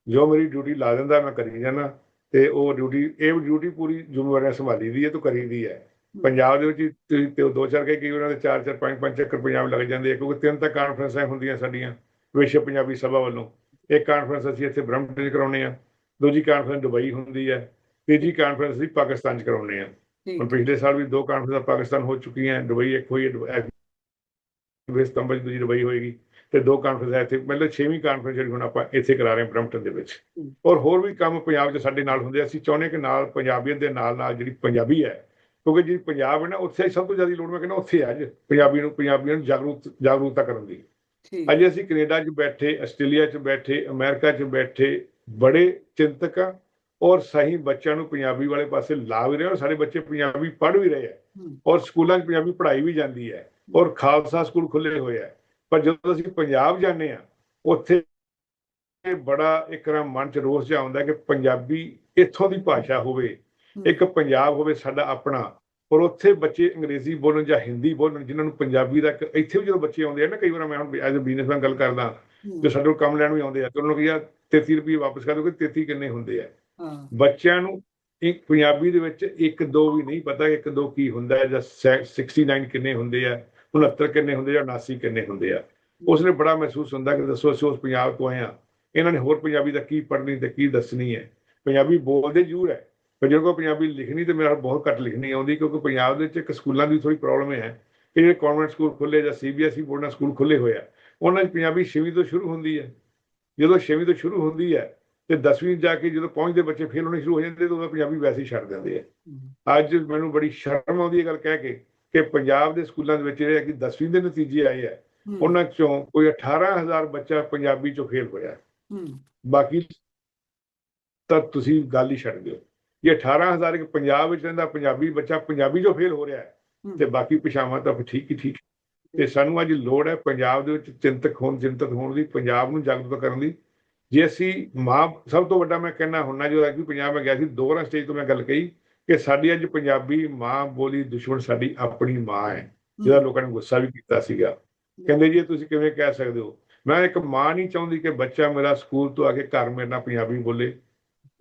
ਜੋ ਮੇਰੀ ਡਿਊਟੀ ਲਾ ਦਿੰਦਾ ਮੈਂ ਕਰੀ ਜਾਣਾ ਤੇ ਉਹ ਡਿਊਟੀ ਇਹ ਡਿਊਟੀ ਪੂਰੀ ਜ਼ਿੰਮੇਵਾਰੀ ਸੰਭਾਲੀ ਦੀ ਹੈ ਤੋਂ ਕਰੀ ਦੀ ਹੈ। ਪੰਜਾਬ ਦੇ ਵਿੱਚ ਤੁਸੀਂ ਤੇ ਦੋ ਚਾਰ ਕੇ ਕਈ ਉਹਨਾਂ ਦੇ ਚਾਰ ਚਾਰ ਪੰਜ ਪੰਜ ਚੱਕਰ ਪੰਜਾਬ ਲੱਗ ਜਾਂਦੇ ਆ ਕਿਉਂਕਿ ਤਿੰਨ ਤਾਂ ਕਾਨਫਰੰਸਾਂ ਹੁੰਦੀਆਂ ਸਾਡੀਆਂ ਵਿਸ਼ਵ ਪੰਜਾਬੀ ਸਭਾ ਵੱਲੋਂ ਇੱਕ ਕਾਨਫਰੰਸ ਅਸੀਂ ਇੱਥੇ ਬ੍ਰਹਮਪੁਰ 'ਚ ਕਰਾਉਂਦੇ ਆ ਦੂਜੀ ਕਾਨਫਰੰਸ ਦੁਬਈ ਹੁੰਦੀ ਹੈ ਤੀਜੀ ਕਾਨਫਰੰਸ ਅਸੀਂ ਪਾਕਿਸਤਾਨ 'ਚ ਕਰਾਉਂਦੇ ਆ ਹੁਣ ਪਿਛਲੇ ਸਾਲ ਵੀ ਦੋ ਕਾਨਫਰੰਸਾਂ ਪਾਕਿਸਤਾਨ ਹੋ ਚੁੱਕੀਆਂ ਦੁਬਈ ਇੱਕ ਹੋਈ ਹੈ ਦੁਬਈ ਸਤੰਬਰ 'ਚ ਦੂਜੀ ਦੁਬਈ ਹੋਏਗੀ ਤੇ ਦੋ ਕਾਨਫਰੰਸ ਹੈ ਇੱਥੇ ਮਤਲਬ ਛੇਵੀਂ ਕਾਨਫਰੰਸ ਜਿਹੜੀ ਹੁਣ ਆਪਾਂ ਇੱਥੇ ਕਰਾ ਰਹੇ ਹਾਂ ਬ੍ਰਹਮਪੁਰ ਦੇ ਵਿੱਚ। ਔਰ ਹੋਰ ਵੀ ਕੰਮ ਪੰਜਾਬ 'ਚ ਸਾਡੇ ਨਾਲ ਹੁੰਦੇ। ਅਸੀਂ ਚਾਹੁੰਦੇ ਕਿ ਨਾਲ ਪੰਜਾਬੀਆਂ ਦੇ ਨਾਲ ਨਾਲ ਜਿਹੜੀ ਪੰਜਾਬੀ ਹੈ ਕਿਉਂਕਿ ਜਿਹੜੀ ਪੰਜਾਬ ਹੈ ਨਾ ਉੱਥੇ ਸਭ ਤੋਂ ਜ਼ਿਆਦਾ ਲੋੜ ਮੈਂ ਕਹਿੰਦਾ ਉੱਥੇ ਅੱਜ। ਪੰਜਾਬੀ ਨੂੰ ਪੰਜਾਬੀਆਂ ਨੂੰ ਜਾਗਰੂਕ ਜਾਗਰੂਕਤਾ ਕਰਨ ਦੀ। ਅੱਜ ਅਸੀਂ ਕੈਨੇਡਾ 'ਚ ਬੈਠੇ ਆਸਟ੍ਰੇਲੀਆ 'ਚ ਬੈਠੇ ਅਮਰੀਕਾ 'ਚ ਬੈਠੇ ਬੜੇ ਚਿੰਤਕ ਆ ਔਰ ਸਹੀ ਬੱਚਿਆਂ ਨੂੰ ਪੰਜਾਬੀ ਵਾਲੇ ਪਾਸੇ ਲਾ ਵੀ ਰਹੇ ਔਰ ਸਾਡੇ ਬੱਚੇ ਪੰਜਾਬੀ ਪੜ੍ਹ ਵੀ ਰਹੇ ਆ। ਔਰ ਸਕੂਲਾਂ 'ਚ ਪੰਜਾਬੀ ਪੜ੍ਹਾਈ ਵੀ ਜਾਂਦੀ ਹੈ ਔਰ ਖਾਲਸਾ ਸਕੂਲ ਖੁੱਲੇ ਹੋਏ ਆ। ਪਰ ਜਦੋਂ ਅਸੀਂ ਪੰਜਾਬ ਜਾਂਦੇ ਆ ਉੱਥੇ ਬੜਾ ਇੱਕ ਤਰ੍ਹਾਂ ਮਨ 'ਚ ਰੋਸ ਜਿਹਾ ਆਉਂਦਾ ਕਿ ਪੰਜਾਬੀ ਇੱਥੋਂ ਦੀ ਭਾਸ਼ਾ ਹੋਵੇ। ਇੱਕ ਪੰਜਾਬ ਹੋਵੇ ਸਾਡਾ ਆਪਣਾ ਔਰ ਉੱਥੇ ਬੱਚੇ ਅੰਗਰੇਜ਼ੀ ਬੋਲਣ ਜਾਂ ਹਿੰਦੀ ਬੋਲਣ ਜਿਨ੍ਹਾਂ ਨੂੰ ਪੰਜਾਬੀ ਦਾ ਇੱਕ- ਇੱਥੇ ਵੀ ਜਦੋਂ ਬੱਚੇ ਆਉਂਦੇ ਆ ਨਾ ਕਈ ਵਾਰ ਮੈਂ ਹੁਣ ਐਜ਼ ਅ ਬਿਜ਼ਨਸਮੈਨ ਗੱਲ ਕਰਦਾ ਜੋ ਸਾਡੇ ਕੋਲ ਕੰਮ ਲੈਣ ਵੀ ਆਉਂਦੇ ਆ ਤੇ ਉਹਨਾਂ ਨੂੰ ਕਿਹਾ 33 ਰੁਪਏ ਵਾਪਸ ਕਰ ਦਿਓ ਕਿ 33 ਕਿੰਨੇ ਹੁੰਦੇ ਆ। ਬੱਚਿਆਂ ਨੂੰ ਇੱਕ ਪੰਜਾਬੀ ਦੇ ਵਿੱਚ ਇੱਕ ਦੋ ਵੀ ਨਹੀਂ ਪਤਾ ਇੱਕ ਦੋ ਕੀ ਹੁੰਦਾ ਹੈ ਜਾਂ ਸੈ- 69 ਕਿੰਨੇ ਹੁੰਦੇ ਆ 69 ਕਿੰਨੇ ਹੁੰਦੇ ਆ 79 ਕਿੰਨੇ ਹੁੰਦੇ ਆ। ਉਸਨੇ ਬੜਾ ਮਹਿਸੂਸ ਹੁੰਦਾ ਕਿ ਦੱਸੋ ਅਸੀਂ ਉਸ ਪੰਜਾਬ ਤੋਂ ਆਏ ਆ ਇਹਨਾਂ ਨੇ ਹੋਰ ਪੰਜਾਬੀ ਦਾ ਕੀ ਪੜ੍ਹਨੀ ਤੇ ਕੀ ਦੱਸਣੀ ਹੈ? ਪੰਜਾਬੀ ਬੋਲਦੇ ਜ਼ਰੂਰ ਹੈ। ਪਰ ਜਦੋਂ ਕੋਈ ਪੰਜਾਬੀ ਲਿਖਣੀ ਤੇ ਮੇਰਾ ਬਹੁਤ ਘੱਟ ਲਿਖਣੀ ਆਉਂਦੀ ਕਿਉਂਕਿ ਪੰਜਾਬ ਦੇ ਵਿੱਚ ਇੱਕ ਸਕੂਲਾਂ ਦੀ ਥੋੜੀ ਪ੍ਰੋਬਲਮ ਹੈ ਕਿ ਜਿਹੜੇ ਕਨਵੈਂਟ ਸਕੂਲ ਖੁੱਲੇ ਜਾਂ ਸੀਬੀਐਸਈ ਬੋਰਡਾਂ ਸਕੂਲ ਖੁੱਲੇ ਹੋਏ ਆ ਉਹਨਾਂ 'ਚ ਪੰਜਾਬੀ ਛੇਵੀਂ ਤੋਂ ਸ਼ੁਰੂ ਹੁੰਦੀ ਹੈ। ਜਦੋਂ ਛੇਵੀਂ ਤੋਂ ਸ਼ੁਰੂ ਹੁੰਦੀ ਹੈ ਤੇ 10ਵੀਂ ਜਾ ਕੇ ਜਦੋਂ ਪਹੁੰਚਦੇ ਬੱਚੇ ਫੇਲ ਹੋਣੇ ਸ਼ੁਰੂ ਹੋ ਜਾਂਦੇ ਤਾਂ ਉਦੋਂ ਪੰਜਾਬੀ ਵੈਸੇ ਹੀ ਛੱਡ ਦਿੰਦੇ ਆ। ਅੱਜ ਮੈਨੂੰ ਬੜੀ ਸ਼ਰਮ ਆਉਂਦੀ ਹੈ ਗੱਲ ਕਹਿ ਕੇ ਕਿ ਪੰਜਾਬ ਦੇ ਸਕੂਲਾਂ ਦੇ ਵਿੱਚ ਜਿਹੜੇ ਕਿ 10ਵੀਂ ਦੇ ਨਤੀਜੇ ਆਏ ਆ ਉਹਨਾਂ ਚੋਂ ਕੋਈ 18000 ਬੱਚਾ ਪੰਜਾਬੀ ਚੋਂ ਫੇਲ ਹੋਇਆ। ਬਾਕੀ ਤਾਂ ਤੁਸੀਂ ਗੱਲ ਹੀ ਛੱਡ ਦਿਓ। ਇਹ 18000 ਇੱਕ ਪੰਜਾਬ ਵਿੱਚ ਰਹਿੰਦਾ ਪੰਜਾਬੀ ਬੱਚਾ ਪੰਜਾਬੀ ਚੋਂ ਫੇਲ ਹੋ ਰਿਹਾ ਹੈ ਤੇ ਬਾਕੀ ਪਿਛਾਵਾਂ ਤਾਂ ਠੀਕ ਹੀ ਠੀਕ ਤੇ ਸਾਨੂੰ ਅੱਜ ਲੋੜ ਹੈ ਪੰਜਾਬ ਦੇ ਵਿੱਚ ਚਿੰਤਕ ਹੋਣ ਚਿੰਤਤ ਹੋਣ ਦੀ ਪੰਜਾਬ ਨੂੰ ਜਾਗਰੂਕ ਕਰਨ ਦੀ। ਜੇ ਅਸੀਂ ਮਾਂ ਸਭ ਤੋਂ ਵੱਡਾ ਮੈਂ ਕਹਿਣਾ ਹੁੰਨਾ ਜੋ ਵੀ ਪੰਜਾਬ ਮੈਂ ਗਿਆ ਸੀ ਦੋ ਵਾਰ ਸਟੇਜ ਤੋਂ ਮੈਂ ਗੱਲ ਕਹੀ ਕਿ ਸਾਡੀ ਅੱਜ ਪੰਜਾਬੀ ਮਾਂ ਬੋਲੀ ਦੁਸ਼ਮਣ ਸਾਡੀ ਆਪਣੀ ਮਾਂ ਹੈ ਜਿਹਦਾ ਲੋਕਾਂ ਨੇ ਗੁੱਸਾ ਵੀ ਕੀਤਾ ਸੀਗਾ। ਕਹਿੰਦੇ ਜੀ ਤੁਸੀਂ ਕਿਵੇਂ ਕਹਿ ਸਕਦੇ ਹੋ? ਮੈਂ ਇੱਕ ਮਾਂ ਨਹੀਂ ਚਾਹੁੰਦੀ ਕਿ ਬੱਚਾ ਮੇਰਾ ਸਕੂਲ ਤੋਂ ਆ ਕੇ ਘਰ ਮੇਰੇ ਨਾਲ ਪੰਜਾਬੀ ਬੋਲੇ।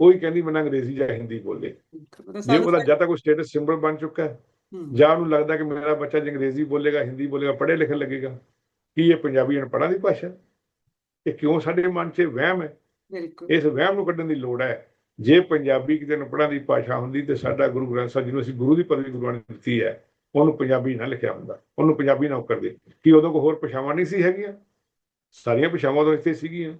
ਉਹੀ ਕਹਿੰਦੀ ਮੈਨੂੰ ਅੰਗਰੇਜ਼ੀ ਜਾਂ ਹਿੰਦੀ ਬੋਲੇ। ਜੇ ਉਹਦਾ ਜਦ ਤੱਕ ਉਹ ਸਟੇਟਸ ਸਿੰਬਲ ਬਣ ਚੁੱਕਾ ਹੈ। ਜਾਂ ਉਹਨੂੰ ਲੱਗਦਾ ਕਿ ਮੇਰਾ ਬੱਚਾ ਜੇ ਅੰਗਰੇਜ਼ੀ ਬੋਲੇਗਾ ਹਿੰਦੀ ਬੋਲੇਗਾ ਪੜ੍ਹੇ ਲਿਖਣ ਲੱਗੇਗਾ ਕੀ ਇਹ ਪੰਜਾਬੀ ਅਨਪੜ੍ਹਾਂ ਦੀ ਭਾਸ਼ਾ ਇਹ ਕਿਉਂ ਸਾਡੇ ਮਨ 'ਚ ਵਹਿਮ ਹੈ? ਬਿਲਕੁਲ। ਇਸ ਵਹਿਮ ਨੂੰ ਕੱਢਣ ਦੀ ਲੋੜ ਹੈ। ਜੇ ਪੰਜਾਬੀ ਕਿਤੇ ਅਨਪੜ੍ਹਾਂ ਦੀ ਭਾਸ਼ਾ ਹੁੰਦੀ ਤੇ ਸਾਡਾ ਗੁਰੂ ਗ੍ਰੰਥ ਸਾਹਿਬ ਜਿਹਨੂੰ ਅਸੀਂ ਗੁਰੂ ਦੀ ਪਦਵੀ ਗੁਰੂਆਂ ਨੇ ਦਿੱਤੀ ਹੈ ਉਹਨੂੰ ਪੰਜਾਬੀ ਨਾ ਲਿਖਿਆ ਹੁੰਦਾ ਉਹਨੂੰ ਪੰਜਾਬੀ ਨਾ ਕਰਦੇ ਕੀ ਉਦੋਂ ਕੋਈ ਹੋਰ ਭਾਸ਼ਾਵਾਂ ਨਹੀਂ ਸੀ ਹੈਗੀਆਂ? ਸਾਰੀਆਂ ਭਾਸ਼ਾਵਾਂ ਤਾਂ ਇੱਥੇ ਸੀਗੀਆਂ।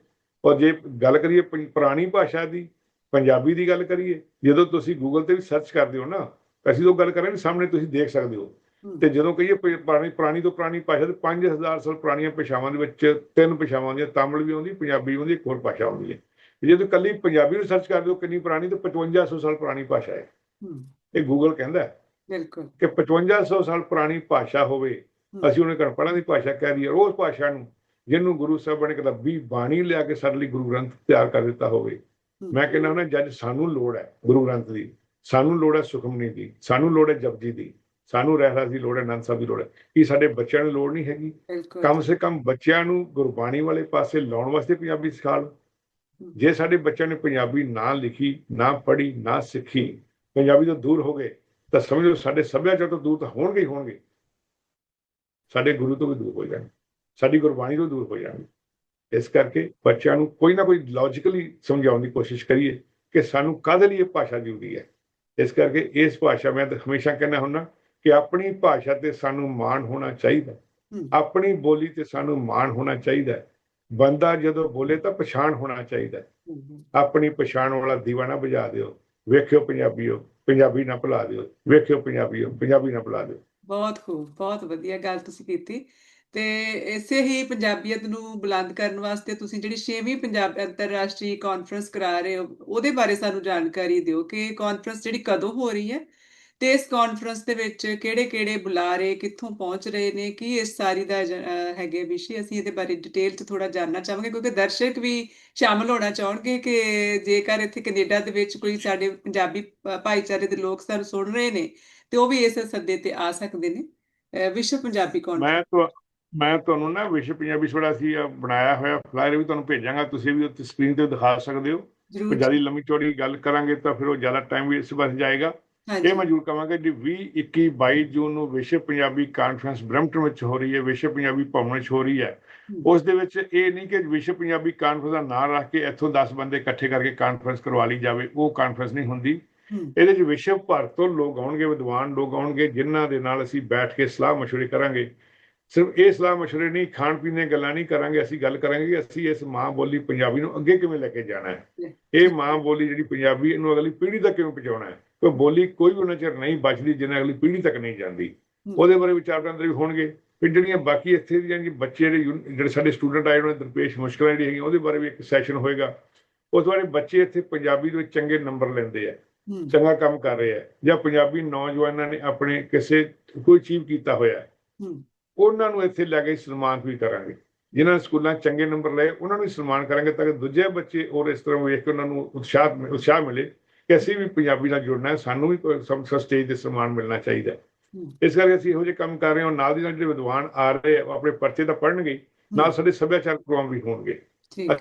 ਔਰ ਜੇ ਗੱਲ ਕਰੀਏ ਪੁਰਾਣੀ ਭਾਸ਼ਾ ਦੀ ਪੰਜਾਬੀ ਦੀ ਗੱਲ ਕਰੀਏ ਜਦੋਂ ਤੁਸੀਂ ਗੂਗਲ ਤੇ ਵੀ ਸਰਚ ਕਰਦੇ ਹੋ ਨਾ ਅਸੀਂ ਤਾਂ ਗੱਲ ਕਰ ਰਹੇ ਹਾਂ ਸਾਹਮਣੇ ਤੁਸੀਂ ਦੇਖ ਸਕਦੇ ਹੋ। ਤੇ ਜਦੋਂ ਕਹੀਏ ਪੁਰਾਣੀ ਪੁਰਾਣੀ ਤੋਂ ਪੁਰਾਣੀ ਭਾਸ਼ਾ ਤੇ 5000 ਸਾਲ ਪੁਰਾਣੀਆਂ ਭਾਸ਼ਾਵਾਂ ਦੇ ਵਿੱਚ ਤਿੰਨ ਭਾਸ਼ਾਵਾਂ ਆਉਂਦੀਆਂ ਤਮਿਲ ਵੀ ਆਉਂਦੀ ਪੰਜਾਬੀ ਆਉਂਦੀ ਇੱਕ ਹੋਰ ਭਾਸ਼ਾ ਆਉਂਦੀ ਹੈ। ਜੇ ਤੁਸੀਂ ਕੱਲੀ ਪੰਜਾਬੀ ਨੂੰ ਸਰਚ ਕਰਦੇ ਹੋ ਕਿੰਨੀ ਪੁਰਾਣੀ ਤੇ 5500 ਸਾਲ ਪੁਰਾਣੀ ਭਾਸ਼ਾ ਹੈ। ਇਹ ਗੂਗਲ ਕਹਿੰਦਾ ਹੈ ਬਿਲਕੁਲ। ਕਿ 5500 ਸਾਲ ਪੁਰਾਣੀ ਭਾਸ਼ਾ ਹੋਵੇ ਅਸੀਂ ਉਹਨੇ ਕਣਪੜਾਂ ਦੀ ਭਾਸ਼ਾ ਕਹਿ ਦਈਏ ਉਸ ਭਾਸ਼ਾ ਨੂੰ ਜਿਹਨੂੰ ਗੁਰੂ ਸਾਹਿਬ ਨੇ ਕਿਤਾਬੀ ਬਾਣੀ ਲਿਆ ਕੇ ਸਾਡੇ ਲਈ ਗੁਰੂ ਗ੍ਰੰਥ ਤਿਆਰ ਕਰ ਦਿੱਤਾ ਹੋਵੇ। ਮੈਂ ਕਹਿੰਦਾ ਹੁੰਦਾ ਜਦ ਸਾਨੂੰ ਲੋੜ ਹੈ ਗੁਰੂ ਗ੍ਰੰਥ ਦੀ। ਸਾਨੂੰ ਲੋੜ ਹੈ ਸੁਖਮਨੀ ਦੀ ਸਾਨੂੰ ਲੋੜ ਹੈ ਜਪਜੀ ਦੀ ਸਾਨੂੰ ਰਹਿਰਾਸ ਦੀ ਲੋੜ ਹੈ ਆਨੰਦ ਸਾਹਿਬ ਦੀ ਲੋੜ ਹੈ। ਕੀ ਸਾਡੇ ਬੱਚਿਆਂ ਨੂੰ ਲੋੜ ਨਹੀਂ ਹੈਗੀ। ਕਮ ਸੇ ਕਮ ਬੱਚਿਆਂ ਨੂੰ ਗੁਰਬਾਣੀ ਵਾਲੇ ਪਾਸੇ ਲਾਉਣ ਵਾਸਤੇ ਪੰਜਾਬੀ ਸਿਖਾ ਲਓ। ਜੇ ਸਾਡੇ ਬੱਚਿਆਂ ਨੇ ਪੰਜਾਬੀ ਨਾ ਲਿਖੀ ਨਾ ਪੜ੍ਹੀ ਨਾ ਸਿੱਖੀ ਪੰਜਾਬੀ ਤੋਂ ਦੂਰ ਹੋ ਗਏ ਤਾਂ ਸਮਝੋ ਸਾਡੇ ਸੱਭਿਆਚਾਰ ਤੋਂ ਦੂਰ ਤਾਂ ਹੋਣਗੇ ਹੀ ਹੋਣਗੇ। ਸਾਡੇ ਗੁਰੂ ਤੋਂ ਵੀ ਦੂਰ ਹੋ ਜਾਣਗੇ। ਸਾਡੀ ਗੁਰਬਾਣੀ ਤੋਂ ਦੂਰ ਹੋ ਜਾਣਗੇ। ਇਸ ਕਰਕੇ ਬੱਚਿਆਂ ਨੂੰ ਕੋਈ ਨਾ ਕੋਈ ਲੌਜੀਕਲੀ ਸਮਝਾਉਣ ਦੀ ਕੋਸ਼ਿਸ਼ ਕਰੀਏ ਕਿ ਸਾਨੂੰ ਕਾਹਦੇ ਲਈ ਇਹ ਭਾਸ਼ਾ ਜ਼ਰੂਰੀ ਹੈ। ਇਸ ਕਰਕੇ ਇਸ ਭਾਸ਼ਾ ਮੈਂ ਤਾਂ ਹਮੇਸ਼ਾ ਕਹਿੰਦਾ ਹੁੰਦਾ ਕਿ ਆਪਣੀ ਭਾਸ਼ਾ ਤੇ ਸਾਨੂੰ ਮਾਣ ਹੋਣਾ ਚਾਹੀਦਾ। ਆਪਣੀ ਬੋਲੀ ਤੇ ਸਾਨੂੰ ਮਾਣ ਹੋਣਾ ਚਾਹੀਦਾ। ਹੈ। ਬੰਦਾ ਜਦੋਂ ਬੋਲੇ ਤਾਂ ਪਛਾਣ ਹੋਣਾ ਚਾਹੀਦਾ। ਹੈ। ਆਪਣੀ ਪਛਾਣ ਵਾਲਾ ਦੀਵਾ ਨਾ ਬੁਝਾ ਦਿਓ। ਵੇਖਿਓ ਪੰਜਾਬੀਓ ਪੰਜਾਬੀ ਨਾ ਭੁਲਾ ਦਿਓ। ਵੇਖਿਓ ਪੰਜਾਬੀਓ ਪੰਜਾਬੀ ਨਾ ਭੁਲਾ ਦਿਓ। ਬਹੁਤ ਖੂਬ ਬਹੁਤ ਵਧੀਆ ਗੱਲ ਤੁਸੀਂ ਕੀਤੀ। ਤੇ ਇਸੇ ਹੀ ਪੰਜਾਬੀਅਤ ਨੂੰ ਬੁਲੰਦ ਕਰਨ ਵਾਸਤੇ ਤੁਸੀਂ ਜਿਹੜੀ 6ਵੀਂ ਪੰਜਾਬ ਅੰਤਰਰਾਸ਼ਟਰੀ ਕਾਨਫਰੰਸ ਕਰਾ ਰਹੇ ਹੋ ਉਹਦੇ ਬਾਰੇ ਸਾਨੂੰ ਜਾਣਕਾਰੀ ਦਿਓ ਕਿ ਕਾਨਫਰੰਸ ਜਿਹੜੀ ਕਦੋਂ ਹੋ ਰਹੀ ਹੈ ਤੇ ਇਸ ਕਾਨਫਰੰਸ ਦੇ ਵਿੱਚ ਕਿਹੜੇ-ਕਿਹੜੇ ਬੁਲਾਰੇ ਕਿੱਥੋਂ ਪਹੁੰਚ ਰਹੇ ਨੇ ਕੀ ਇਸ ਸਾਰੀ ਦਾ ਹੈਗੇ ਵਿਸ਼ੇ ਅਸੀਂ ਇਹਦੇ ਬਾਰੇ ਡਿਟੇਲ 'ਚ ਥੋੜਾ ਜਾਨਣਾ ਚਾਹਾਂਗੇ ਕਿਉਂਕਿ ਦਰਸ਼ਕ ਵੀ ਸ਼ਾਮਲ ਹੋਣਾ ਚਾਹਣਗੇ ਕਿ ਜੇਕਰ ਇੱਥੇ ਕੈਨੇਡਾ ਦੇ ਵਿੱਚ ਕੋਈ ਸਾਡੇ ਪੰਜਾਬੀ ਭਾਈਚਾਰੇ ਦੇ ਲੋਕ ਸਾਨੂੰ ਸੁਣ ਰਹੇ ਨੇ ਤੇ ਉਹ ਵੀ ਇਸ ਸੱਦੇ ਤੇ ਆ ਸਕਦੇ ਨੇ। ਵਿਸ਼ਵ ਪੰਜਾਬੀ ਕਾਨਫਰੰਸ ਮੈਂ ਤਾਂ ਮੈਂ ਤੁਹਾਨੂੰ ਨਾ ਵਿਸ਼ਵ ਪੰਜਾਬੀ ਸੋੜਾ ਸੀ ਬਣਾਇਆ ਹੋਇਆ ਫਲਾਇਰ ਵੀ ਤੁਹਾਨੂੰ ਭੇਜਾਂਗਾ ਤੁਸੀਂ ਵੀ ਉੱਤੇ ਸਕਰੀਨ ਤੇ ਦਿਖਾ ਸਕਦੇ ਹੋ। ਜ਼ਿਆਦਾ ਲੰਮੀ ਚੌੜੀ ਗੱਲ ਕਰਾਂਗੇ ਤਾਂ ਫਿਰ ਉਹ ਜ਼ਿਆਦਾ ਟਾਈਮ ਵੀ ਇਸ ਪਾਸੇ ਜਾਏਗਾ। ਇਹ ਮੈਂ ਜ਼ਰੂਰ ਕਹਾਂਗਾ ਜੀ 20 21 22 ਜੂਨ ਨੂੰ ਵਿਸ਼ਵ ਪੰਜਾਬੀ ਕਾਨਫਰੰਸ ਬ੍ਰੈਂਪਟਨ ਵਿੱਚ ਹੋ ਰਹੀ ਹੈ ਵਿਸ਼ਵ ਪੰਜਾਬੀ ਭਵਨ ਵਿੱਚ ਹੋ ਰਹੀ ਹੈ। ਉਸ ਦੇ ਵਿੱਚ ਇਹ ਨਹੀਂ ਕਿ ਵਿਸ਼ਵ ਪੰਜਾਬੀ ਕਾਨਫਰੰਸ ਦਾ ਨਾਂ ਰੱਖ ਕੇ ਇੱਥੋਂ 10 ਬੰਦੇ ਇਕੱਠੇ ਕਰਕੇ ਕਾਨਫਰੰਸ ਕਰਵਾ ਲਈ ਜਾਵੇ ਉਹ ਕਾਨਫਰੰਸ ਨਹੀਂ ਹੁੰਦੀ। ਇਹਦੇ ਵਿੱਚ ਵਿਸ਼ਵ ਭਰ ਤੋਂ ਲੋਕ ਆਉਣਗੇ ਵਿਦਵਾਨ ਲੋਕ ਆਉਣਗੇ ਜਿਨ੍ਹਾਂ ਦੇ ਨਾਲ ਅਸੀਂ ਬੈਠ ਕੇ ਸਲਾਹ ਮਸ਼ਵਰੇ ਕਰਾਂਗੇ। ਸਿਰਫ ਇਹ ਸਲਾਹ ਮਸ਼ਵਰੇ ਨਹੀਂ ਖਾਣ ਪੀਣ ਦੀਆਂ ਗੱਲਾਂ ਨਹੀਂ ਕਰਾਂਗੇ ਅਸੀਂ ਗੱਲ ਕਰਾਂਗੇ ਕਿ ਅਸੀਂ ਇਸ ਮਾਂ ਬੋਲੀ ਪੰਜਾਬੀ ਨੂੰ ਅੱਗੇ ਕਿਵੇਂ ਲੈ ਕੇ ਜਾਣਾ ਹੈ। ਇਹ ਮਾਂ ਬੋਲੀ ਜਿਹੜੀ ਪੰਜਾਬੀ ਇਹਨੂੰ ਅਗਲੀ ਪੀੜ੍ਹੀ ਤੱਕ ਕਿਵੇਂ ਪਹੁੰਚਾਉਣਾ ਹੈ? ਕੋਈ ਬੋਲੀ ਕੋਈ ਵੀ ਉਹਨਾਂ ਚਿਰ ਨਹੀਂ ਬਚਦੀ ਜਿੰਨਾ ਅਗਲੀ ਪੀੜ੍ਹੀ ਤੱਕ ਨਹੀਂ ਜਾਂਦੀ। ਉਹਦੇ ਬਾਰੇ ਵਿਚਾਰ ਵਟਾਂਦਰੇ ਵੀ ਹੋਣਗੇ। ਫਿਰ ਜਿਹੜੀਆਂ ਬਾਕੀ ਇੱਥੇ ਦੀਆਂ ਜੀ ਬੱਚੇ ਜਿਹੜੇ ਜਿਹੜੇ ਸਾਡੇ ਸਟੂਡੈਂਟ ਆਏ ਉਹਨਾਂ ਦੇ ਦਰਪੇਸ਼ ਮੁਸ਼ਕਲਾਂ ਜਿਹੜੀਆਂ ਹੈਗੀਆਂ ਉਹਦੇ ਬਾਰੇ ਵੀ ਇੱਕ ਸੈਸ਼ਨ ਹੋਏਗਾ। ਉਸ ਬਾਰੇ ਬੱਚੇ ਇੱਥੇ ਪੰਜਾਬੀ ਦੇ ਵਿੱਚ ਚੰਗੇ ਨੰਬਰ ਲੈਂਦੇ ਆ ਚੰਗਾ ਕੰਮ ਕਰ ਰਹੇ ਆ। ਜਾਂ ਪੰਜਾਬੀ ਨੌਜਵਾਨਾਂ ਨੇ ਆਪਣੇ ਕਿਸੇ ਕੋਈ ਅਚੀਵ ਕੀਤਾ ਹੋਇਆ ਉਹਨਾਂ ਨੂੰ ਇੱਥੇ ਲੈ ਕੇ ਸਨਮਾਨ ਵੀ ਕਰਾਂਗੇ। ਜਿਨ੍ਹਾਂ ਨੇ ਸਕੂਲਾਂ ਚੰਗੇ ਨੰਬਰ ਲਏ ਉਹਨਾਂ ਨੂੰ ਸਨਮਾਨ ਕਰਾਂਗੇ ਤਾਂ ਕਿ ਦੂਜੇ ਬੱਚੇ ਔਰ ਇਸ ਤਰ੍ਹਾਂ ਵੇਖ ਕੇ ਉਹਨਾਂ ਨੂੰ ਉਤਸ਼ਾਹ ਉਤਸ਼ਾਹ ਮਿਲੇ ਕਿ ਅਸੀਂ ਵੀ ਪੰਜਾਬੀ ਨਾਲ ਜੁੜਨਾ ਹੈ ਸਾਨੂੰ ਵੀ ਕੋਈ ਸਮ ਸਟੇਜ ਤੇ ਸਨਮਾਨ ਮਿਲਣਾ ਚਾਹੀਦਾ ਇਸ ਕਰਕੇ ਅਸੀਂ ਇਹੋ ਜਿਹੇ ਕੰਮ ਕਰ ਰਹੇ ਹਾਂ ਨਾਲ ਦੀ ਨਾਲ ਜਿਹੜੇ ਵਿਦਵਾਨ ਆ ਰਹੇ ਆ ਆਪਣੇ ਪਰਚੇ ਤਾਂ ਪੜ੍ਹਨਗੇ ਹੀ, ਨਾਲ ਸਾਡੇ ਸੱਭਿਆਚਾਰਕ ਪ੍ਰੋਗਰਾਮ ਵੀ ਹੋਣਗੇ। ਠੀਕ ਹੈ।